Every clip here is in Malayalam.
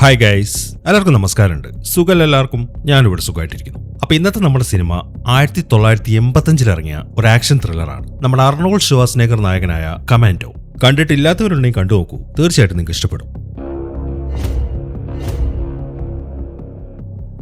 ഹായ് ഗൈസ് എല്ലാവർക്കും നമസ്കാരമുണ്ട്. സുഖം എല്ലാവർക്കും? ഞാനിവിടെ സുഖമായിട്ടിരിക്കുന്നു. അപ്പൊ ഇന്നത്തെ നമ്മുടെ സിനിമ ആയിരത്തി തൊള്ളായിരത്തി എൺപത്തഞ്ചിൽ ഇറങ്ങിയ ഒരു ആക്ഷൻ ത്രില്ലറാണ് നമ്മുടെ അർണോൾ ഷിവാസ്നേഗർ നായകനായ കമാൻഡോ കണ്ടിട്ടില്ലാത്തവരുണ്ടെങ്കിൽ കണ്ടു നോക്കൂ. തീർച്ചയായിട്ടും നിങ്ങൾക്ക് ഇഷ്ടപ്പെടും.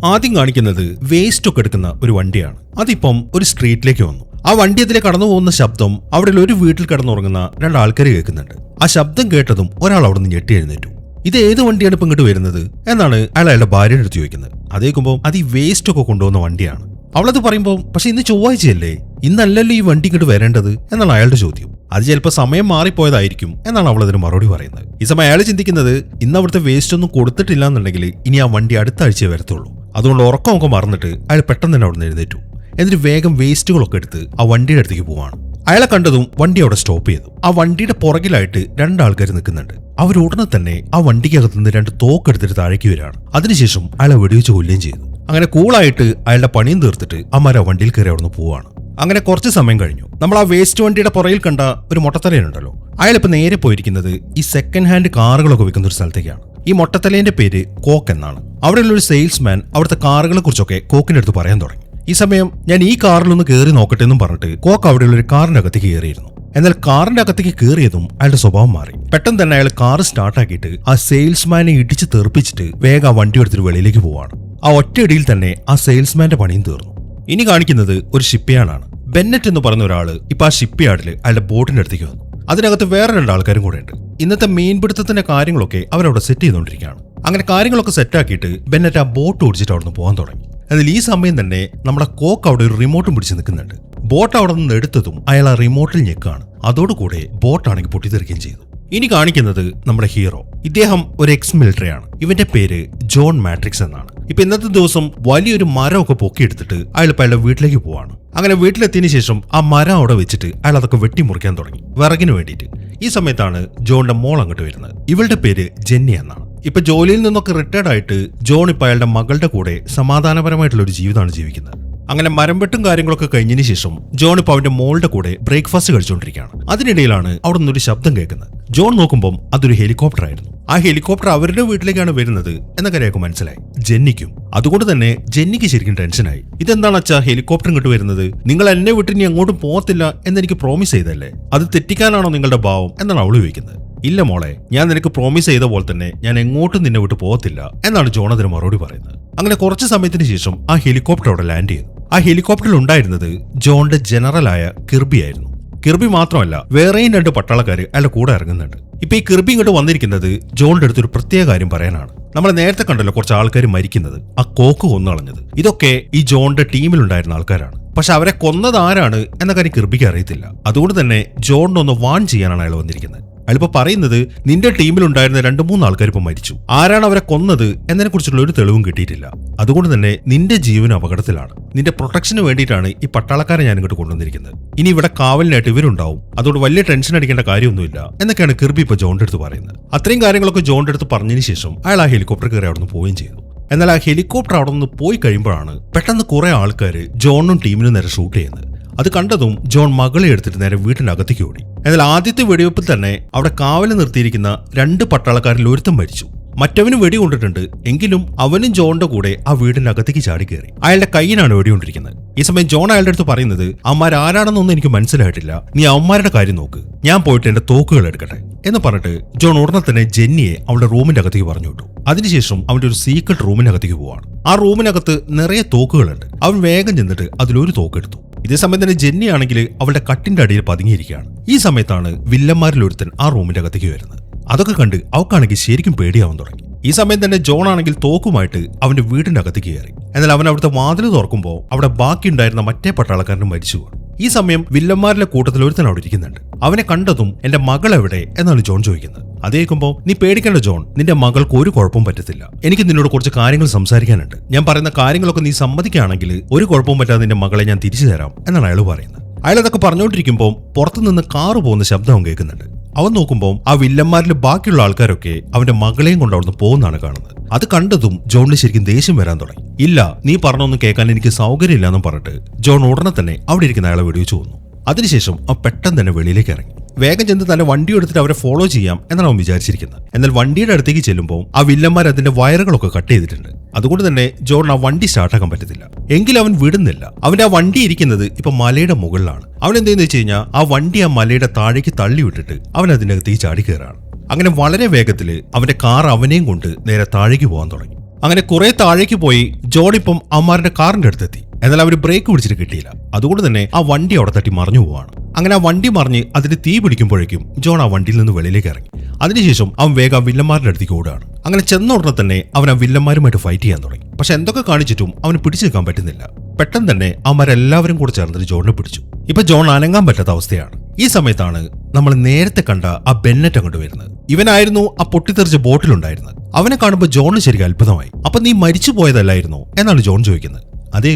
ആദ്യം കാണിക്കുന്നത് വേസ്റ്റ് ഒക്കെ എടുക്കുന്ന ഒരു വണ്ടിയാണ്. അതിപ്പം ഒരു സ്ട്രീറ്റിലേക്ക് വന്നു. ആ വണ്ടി അതിലെ കടന്നു പോകുന്ന ശബ്ദം അവിടെ ഒരു വീട്ടിൽ കടന്നുറങ്ങുന്ന രണ്ട് ആൾക്കാർ കേൾക്കുന്നുണ്ട്. ആ ശബ്ദം കേട്ടതും ഒരാൾ അവിടെ നിന്ന് ഞെട്ടി എഴുന്നേറ്റു. ഇത് ഏത് വണ്ടിയാണ് ഇപ്പം ഇങ്ങോട്ട് വരുന്നത്? എന്നാണ് അയാൾ അയാളുടെ ഭാര്യയുടെ അടുത്ത് ചോദിക്കുന്നത്. അതേക്കുമ്പോൾ അത് ഈ വേസ്റ്റ് ഒക്കെ കൊണ്ടുപോകുന്ന വണ്ടിയാണ്. അവളത് പറയുമ്പോൾ പക്ഷെ ഇന്ന് ചൊവ്വാഴ്ചയല്ലേ? ഇന്നല്ലല്ലോ ഈ വണ്ടി ഇങ്ങോട്ട് വരേണ്ടത്? എന്നാണ് അയാളുടെ ചോദ്യം. അത് ചിലപ്പോൾ സമയം മാറിപ്പോയതായിരിക്കും എന്നാണ് അവൾ അതിന് മറുപടി പറയുന്നത്. ഈ സമയം അയാൾ ചിന്തിക്കുന്നത് ഇന്ന് അവിടുത്തെ വേസ്റ്റ് ഒന്നും കൊടുത്തിട്ടില്ല എന്നുണ്ടെങ്കിൽ ഇനി ആ വണ്ടി അടുത്ത ആഴ്ചയെ വരത്തുള്ളൂ. അതുകൊണ്ട് ഉറക്കമൊക്കെ മറന്നിട്ട് അയാൾ പെട്ടെന്ന് തന്നെ അവിടെ നിന്ന് എഴുന്നേറ്റു. എന്നിട്ട് വേഗം വേസ്റ്റുകളൊക്കെ എടുത്ത് ആ വണ്ടിയുടെ അടുത്തേക്ക് പോവാണ്. അയാളെ കണ്ടതും വണ്ടി അവിടെ സ്റ്റോപ്പ് ചെയ്തു. ആ വണ്ടിയുടെ പുറകിലായിട്ട് രണ്ടാൾക്കാർ നിൽക്കുന്നുണ്ട്. അവർ ഉടനെ തന്നെ ആ വണ്ടിക്കകത്ത് നിന്ന് രണ്ട് തോക്കെടുത്തിട്ട് താഴേക്ക് വരികയാണ്. അതിനുശേഷം അയാളെ വെടിവെച്ച് കൊല്ലുകയും ചെയ്തു. അങ്ങനെ കൂളായിട്ട് അയാളുടെ പണിയും തീർത്തിട്ട് അമ്മാർ ആ വണ്ടിയിൽ കയറി അവിടെ നിന്ന് പോവാണ് അങ്ങനെ കുറച്ച് സമയം കഴിഞ്ഞു. നമ്മൾ ആ വേസ്റ്റ് വണ്ടിയുടെ പുറയിൽ കണ്ട ഒരു മൊട്ടത്തലയുണ്ടല്ലോ. അയാളിപ്പോൾ നേരെ പോയിരിക്കുന്നത് ഈ സെക്കൻഡ് ഹാൻഡ് കാറുകളൊക്കെ വിൽക്കുന്ന ഒരു സ്ഥലത്തേക്കാണ്. ഈ മൊട്ടത്തലേന്റെ പേര് കോക്ക് എന്നാണ്. അവിടെയുള്ള ഒരു സെയിൽസ്മാൻ അവിടുത്തെ കാറുകളെ കുറിച്ചൊക്കെ കോക്കിന്റെ അടുത്ത് പറയാൻ തുടങ്ങി. ഈ സമയം ഞാൻ ഈ കാറിലൊന്ന് കയറി നോക്കട്ടെ എന്നും പറഞ്ഞിട്ട് കോക്ക് അവിടെയുള്ള ഒരു കാറിന്റെ അകത്തേക്ക് കയറിയിരുന്നു. എന്നാൽ കാറിന്റെ അകത്തേക്ക് കയറിയതും അയാളുടെ സ്വഭാവം മാറി. പെട്ടെന്ന് തന്നെ അയാൾ കാർ സ്റ്റാർട്ടാക്കിയിട്ട് ആ സെയിൽസ്മാനെ ഇടിച്ച് തെറിപ്പിച്ചിട്ട് വേഗം ആ വണ്ടി എടുത്തിട്ട് വെളിയിലേക്ക് പോവാണ്. ആ ഒറ്റയടിയിൽ തന്നെ ആ സെയിൽസ്മാന്റെ പണിയും തീർന്നു. ഇനി കാണിക്കുന്നത് ഒരു ഷിപ്പ്യാർഡാണ് ബെന്നറ്റ് എന്ന് പറഞ്ഞ ഒരാൾ ഇപ്പൊ ആ ഷിപ്പ്യാർഡിൽ അയാളുടെ ബോട്ടിന്റെ അടുത്തേക്ക് വന്നു. അതിനകത്ത് വേറെ രണ്ട് ആൾക്കാരും കൂടെ ഉണ്ട് ഇന്നത്തെ മീൻപിടുത്തത്തിന്റെ കാര്യങ്ങളൊക്കെ അവരവിടെ സെറ്റ് ചെയ്തുകൊണ്ടിരിക്കുകയാണ്. അങ്ങനെ കാര്യങ്ങളൊക്കെ സെറ്റാക്കിയിട്ട് ബെന്നറ്റ് ആ ബോട്ട് ഓടിച്ചിട്ട് അവിടുന്ന് പോകാൻ തുടങ്ങി. അതിൽ ഈ സമയം തന്നെ നമ്മുടെ കോക്ക് അവിടെ ഒരു റിമോട്ടും പിടിച്ച് നിൽക്കുന്നുണ്ട്. ബോട്ട് അവിടെ നിന്ന് എടുത്തതും അയാൾ ആ റിമോട്ടിൽ ഞെക്കാണ്. അതോടുകൂടെ ബോട്ടാണെങ്കിൽ പൊട്ടിത്തെറിക്കുകയും ചെയ്തു. ഇനി കാണിക്കുന്നത് നമ്മുടെ ഹീറോ. ഇദ്ദേഹം ഒരു എക്സ് മിലിറ്ററി ആണ് ഇവന്റെ പേര് ജോൺ മാട്രിക്സ് എന്നാണ്. ഇപ്പൊ ഇന്നത്തെ ദിവസം വലിയൊരു മരമൊക്കെ പൊക്കിയെടുത്തിട്ട് അയാൾ ഇപ്പൊ അയാളുടെ വീട്ടിലേക്ക് പോവാണ്. അങ്ങനെ വീട്ടിലെത്തിയതിനു ശേഷം ആ മരം അവിടെ വെച്ചിട്ട് അയാൾ അതൊക്കെ വെട്ടിമുറിക്കാൻ തുടങ്ങി. വിറകിന് വേണ്ടിയിട്ട്. ഈ സമയത്താണ് ജോണിന്റെ മോൾ അങ്ങോട്ട് വരുന്നത്. ഇവളുടെ പേര് ജെന്നി എന്നാണ്. ഇപ്പൊ ജോലിയിൽ നിന്നൊക്കെ റിട്ടയർഡ് ആയിട്ട് ജോൺ ഇപ്പൊ അയാളുടെ മകളുടെ കൂടെ സമാധാനപരമായിട്ടുള്ള ഒരു ജീവിതമാണ് ജീവിക്കുന്നത്. അങ്ങനെ മരം വെട്ടും കാര്യങ്ങളൊക്കെ കഴിഞ്ഞതിന് ശേഷം ജോൺ ഇപ്പൊ അവന്റെ മോളുടെ കൂടെ ബ്രേക്ക്ഫാസ്റ്റ് കഴിച്ചുകൊണ്ടിരിക്കുകയാണ് അതിനിടയിലാണ് അവിടെ നിന്നൊരു ശബ്ദം കേൾക്കുന്നത്. ജോൺ നോക്കുമ്പോൾ അതൊരു ഹെലികോപ്റ്റർ ആയിരുന്നു. ആ ഹെലികോപ്റ്റർ അവരുടെ വീട്ടിലേക്കാണ് വരുന്നത് എന്ന കാര്യമൊക്കെ മനസ്സിലായി. ജെന്നിക്കും. അതുകൊണ്ട് തന്നെ ജെന്നിക്ക് ശരിക്കും ടെൻഷനായി. ഇതെന്താണ് അച്ഛാ ഹെലികോപ്റ്റർ ഇങ്ങോട്ട് വരുന്നത്? നിങ്ങൾ എന്നെ വിട്ട് ഇനി അങ്ങോട്ടും പോകത്തില്ല എന്നെനിക്ക് പ്രോമിസ് ചെയ്തല്ലേ? അത് തെറ്റിക്കാനാണോ നിങ്ങളുടെ ഭാവം എന്നാണ് അവൾ ചോദിക്കുന്നത്. ഇല്ല മോളെ ഞാൻ നിനക്ക് പ്രോമിസ് ചെയ്ത പോലെ തന്നെ ഞാൻ എങ്ങോട്ടും നിന്നെ വിട്ട് പോകത്തില്ല എന്നാണ് ജോൺ അതിന് മറുപടി പറയുന്നത്. അങ്ങനെ കുറച്ച് സമയത്തിന് ശേഷം ആ ഹെലികോപ്റ്റർ അവിടെ ലാൻഡ് ചെയ്തു ആ ഹെലികോപ്റ്ററിൽ ഉണ്ടായിരുന്നത് ജോണിന്റെ ജനറലായ കിർബി ആയിരുന്നു കിർബി മാത്രമല്ല വേറെയും രണ്ട് പട്ടാളക്കാർ അയാളുടെ കൂടെ ഇറങ്ങുന്നുണ്ട്. ഇപ്പൊ ഈ കിർബി ഇങ്ങോട്ട് വന്നിരിക്കുന്നത് ജോണിന്റെ അടുത്ത് ഒരു പ്രത്യേക കാര്യം പറയാനാണ്. നമ്മൾ നേരത്തെ കണ്ടല്ലോ കുറച്ച് ആൾക്കാർ മരിക്കുന്നത്. ആ കോക്ക് കൊന്നളഞ്ഞത്. ഇതൊക്കെ ഈ ജോണിന്റെ ടീമിലുണ്ടായിരുന്ന ആൾക്കാരാണ്. പക്ഷെ അവരെ കൊന്നത് ആരാണ് എന്ന കാര്യം കിർബിക്ക് അറിയത്തില്ല. അതുകൊണ്ട് തന്നെ ജോണിനൊന്ന് വാൺ ചെയ്യാനാണ് അയാൾ വന്നിരിക്കുന്നത്. അയാളിപ്പോ പറയുന്നത് നിന്റെ ടീമിലുണ്ടായിരുന്ന രണ്ട് മൂന്ന് ആൾക്കാർ ഇപ്പൊ മരിച്ചു. ആരാണ് അവരെ കൊന്നത് എന്നതിനെ കുറിച്ചുള്ള ഒരു തെളിവും കിട്ടിയിട്ടില്ല. അതുകൊണ്ട് തന്നെ നിന്റെ ജീവൻ അപകടത്തിലാണ്. നിന്റെ പ്രൊട്ടക്ഷന് വേണ്ടിയിട്ടാണ് ഈ പട്ടാളക്കാരെ ഞാൻ ഇങ്ങോട്ട് കൊണ്ടുവന്നിരിക്കുന്നത്. ഇനി ഇവിടെ കാവലിനായിട്ട് ഇവരുണ്ടാവും. അതുകൊണ്ട് വലിയ ടെൻഷൻ അടിക്കേണ്ട കാര്യമൊന്നുമില്ല എന്നൊക്കെയാണ് കിർബി ഇപ്പൊ ജോണിന്റെ അടുത്ത് പറയുന്നത്. അത്രയും കാര്യങ്ങളൊക്കെ ജോണിന്റെ അടുത്ത് പറഞ്ഞതിന് ശേഷം അയാൾ ആ ഹെലികോപ്റ്റർ കയറി അവിടെ നിന്ന് പോവുകയും ചെയ്തു. എന്നാൽ ആ ഹെലികോപ്റ്റർ അവിടെ നിന്ന് പോയി കഴിയുമ്പോഴാണ് പെട്ടെന്ന് കുറെ ആൾക്കാർ ജോണും ടീമിനും നേരെ ഷൂട്ട് ചെയ്യുന്നത്. അത് കണ്ടതും ജോൺ മകളെ എടുത്തിട്ട് നേരെ വീട്ടിനകത്തേക്ക് ഓടി. എന്നാൽ ആദ്യത്തെ വെടിവെപ്പിൽ തന്നെ അവിടെ കാവൽ നിർത്തിയിരിക്കുന്ന രണ്ട് പട്ടാളക്കാരിൽ ഒരുത്തം മരിച്ചു. മറ്റവന് വെടി കൊണ്ടിട്ടുണ്ട്. എങ്കിലും അവനും ജോണിന്റെ കൂടെ ആ വീടിനകത്തേക്ക് ചാടി കയറി. അയാളുടെ കയ്യിലാണ് വെടികൊണ്ടിരിക്കുന്നത് ഈ സമയം ജോൺ അയാളുടെ അടുത്ത് പറയുന്നത് അവന്മാർ ആരാണെന്നൊന്നും എനിക്ക് മനസ്സിലായിട്ടില്ല. നീ അവന്മാരുടെ കാര്യം നോക്ക്. ഞാൻ പോയിട്ട് എന്റെ തോക്കുകൾ എടുക്കട്ടെ. എന്ന് പറഞ്ഞിട്ട് ജോൺ ഉടനെ തന്നെ ജെന്നിയെ അവളുടെ റൂമിന്റെ അകത്തേക്ക് പറഞ്ഞു വിട്ടു. അതിനുശേഷം അവന്റെ ഒരു സീക്രട്ട് റൂമിനകത്തേക്ക് പോവാണ്. ആ റൂമിനകത്ത് നിറയെ തോക്കുകളുണ്ട്. അവൻ വേഗം ചെന്നിട്ട് അതിലൊരു തോക്കെടുത്തു. ഇതേ സമയം തന്നെ ജെന്നി ആണെങ്കിൽ അവളുടെ കട്ടിന്റെ അടിയിൽ പതുങ്ങിയിരിക്കുകയാണ്. ഈ സമയത്താണ് വില്ലന്മാരിൽ ഒരുത്തൻ ആ റൂമിന്റെ അകത്തേക്ക് വരുന്നത്. അതൊക്കെ കണ്ട് അവക്കാണെങ്കിൽ ശരിക്കും പേടിയാവാൻ തുടങ്ങി. ഈ സമയം തന്നെ ജോൺ ആണെങ്കിൽ തോക്കുമായിട്ട് അവന്റെ വീടിന്റെ അകത്ത് കയറി. എന്നാൽ അവൻ അവിടുത്തെ വാതിൽ തുറക്കുമ്പോൾ അവിടെ ബാക്കിയുണ്ടായിരുന്ന മറ്റേ പട്ടാളക്കാരൻ മരിച്ചു ഈ സമയം വില്ലന്മാരിലെ കൂട്ടത്തിൽ ഒരുത്തൻ അവിടെ ഇരിക്കുന്നുണ്ട്. അവനെ കണ്ടതും എന്റെ മകൾ എവിടെ എന്നാണ് ജോൺ ചോദിക്കുന്നത്. അത് കേൾക്കുമ്പോൾ നീ പേടിക്കേണ്ട ജോൺ നിന്റെ മകൾക്ക് ഒരു കുഴപ്പവും പറ്റത്തില്ല. എനിക്ക് നിന്നോട് കുറച്ച് കാര്യങ്ങൾ സംസാരിക്കാനുണ്ട്. ഞാൻ പറയുന്ന കാര്യങ്ങളൊക്കെ നീ സമ്മതിക്കുകയാണെങ്കിൽ ഒരു കുഴപ്പവും പറ്റാതെ നിന്റെ മകളെ ഞാൻ തിരിച്ചു തരാം എന്നാണ് അയാൾ പറയുന്നത്. അയാൾ അതൊക്കെ പറഞ്ഞുകൊണ്ടിരിക്കുമ്പോൾ പുറത്തുനിന്ന് കാറ് പോകുന്ന ശബ്ദം കേൾക്കുന്നുണ്ട്. അവൻ നോക്കുമ്പോൾ ആ വില്ലന്മാരിൽ ബാക്കിയുള്ള ആൾക്കാരൊക്കെ അവന്റെ മകളെയും കൊണ്ട് അവിടുന്ന് പോകുന്നതാണ് കാണുന്നത്. അത് കണ്ടതും ജോണിന് ശരിക്കും ദേഷ്യം വരാൻ തുടങ്ങി. ഇല്ല നീ പറഞ്ഞൊന്നും കേൾക്കാൻ എനിക്ക് സൗകര്യമില്ല എന്നും പറഞ്ഞിട്ട് ജോൺ ഉടനെ തന്നെ അവിടെ ഇരിക്കുന്ന അയാളെ വെടിവെച്ച് കൊന്നു. അതിനുശേഷം അവൻ പെട്ടെന്ന് തന്നെ വെളിയിലേക്ക് ഇറങ്ങി. വേഗം ചെന്ന് തന്നെ വണ്ടി എടുത്തിട്ട് അവരെ ഫോളോ ചെയ്യാം എന്നാണ് അവൻ വിചാരിച്ചിരിക്കുന്നത്. എന്നാൽ വണ്ടിയുടെ അടുത്തേക്ക് ചെല്ലുമ്പോൾ ആ വില്ലന്മാർ അതിന്റെ വയറുകളൊക്കെ കട്ട് ചെയ്തിട്ടുണ്ട്. അതുകൊണ്ട് തന്നെ ജോൺ ആ വണ്ടി സ്റ്റാർട്ടാക്കാൻ പറ്റത്തില്ല. എങ്കിലും അവൻ വിടുന്നില്ല. അവന്റെ ആ വണ്ടി ഇരിക്കുന്നത് ഇപ്പൊ മലയുടെ മുകളിലാണ്. അവൻ എന്തെന്ന് വെച്ച് കഴിഞ്ഞാൽ ആ വണ്ടി ആ മലയുടെ താഴേക്ക് തള്ളി വിട്ടിട്ട് അവൻ അതിനകത്തേക്ക് ചാടി കയറാണ് അങ്ങനെ വളരെ വേഗത്തിൽ അവന്റെ കാർ അവനെയും കൊണ്ട് നേരെ താഴേക്ക് പോകാൻ തുടങ്ങി. അങ്ങനെ കുറെ താഴേക്ക് പോയി ജോൺ ഇപ്പം അമ്മാരുടെ കാറിന്റെ അടുത്തെത്തി. എന്നാൽ അവർ ബ്രേക്ക് പിടിച്ചിട്ട് കിട്ടിയില്ല. അതുകൊണ്ട് തന്നെ ആ വണ്ടി അവിടെ തട്ടി മറിഞ്ഞു പോവാണ്. അങ്ങനെ ആ വണ്ടി മറിഞ്ഞ് അതിന് തീ പിടിക്കുമ്പോഴേക്കും ജോൺ ആ വണ്ടിയിൽ നിന്ന് വെളിയിലേക്ക് ഇറങ്ങി. അതിനുശേഷം അവൻ വേഗം വില്ലന്മാരുടെ അടുത്തേക്ക് ഓടുകയാണ്. അങ്ങനെ ചെന്ന ഉടനെ തന്നെ അവൻ ആ വില്ലന്മാരുമായിട്ട് ഫൈറ്റ് ചെയ്യാൻ തുടങ്ങി. പക്ഷെ എന്തൊക്കെ കാണിച്ചിട്ടും അവന് പിടിച്ചു നിൽക്കാൻ പറ്റുന്നില്ല. പെട്ടെന്ന് തന്നെ അവന്മാരെല്ലാവരും കൂടെ ചേർന്നിട്ട് ജോണിനെ പിടിച്ചു. ഇപ്പൊ ജോൺ അനങ്ങാൻ പറ്റാത്ത അവസ്ഥയാണ്. ഈ സമയത്താണ് നമ്മൾ നേരത്തെ കണ്ട ആ ബെന്നറ്റ് അങ്ങോട്ട് വരുന്നത്. ഇവനായിരുന്നു ആ പൊട്ടിത്തെറിച്ച ബോട്ടിലുണ്ടായിരുന്നത്. അവനെ കാണുമ്പോൾ ജോണിന് ശരിക്കും അത്ഭുതമായി. അപ്പൊ നീ മരിച്ചു പോയതല്ലായിരുന്നോ എന്നാണ് ജോൺ ചോദിക്കുന്നത്. അത്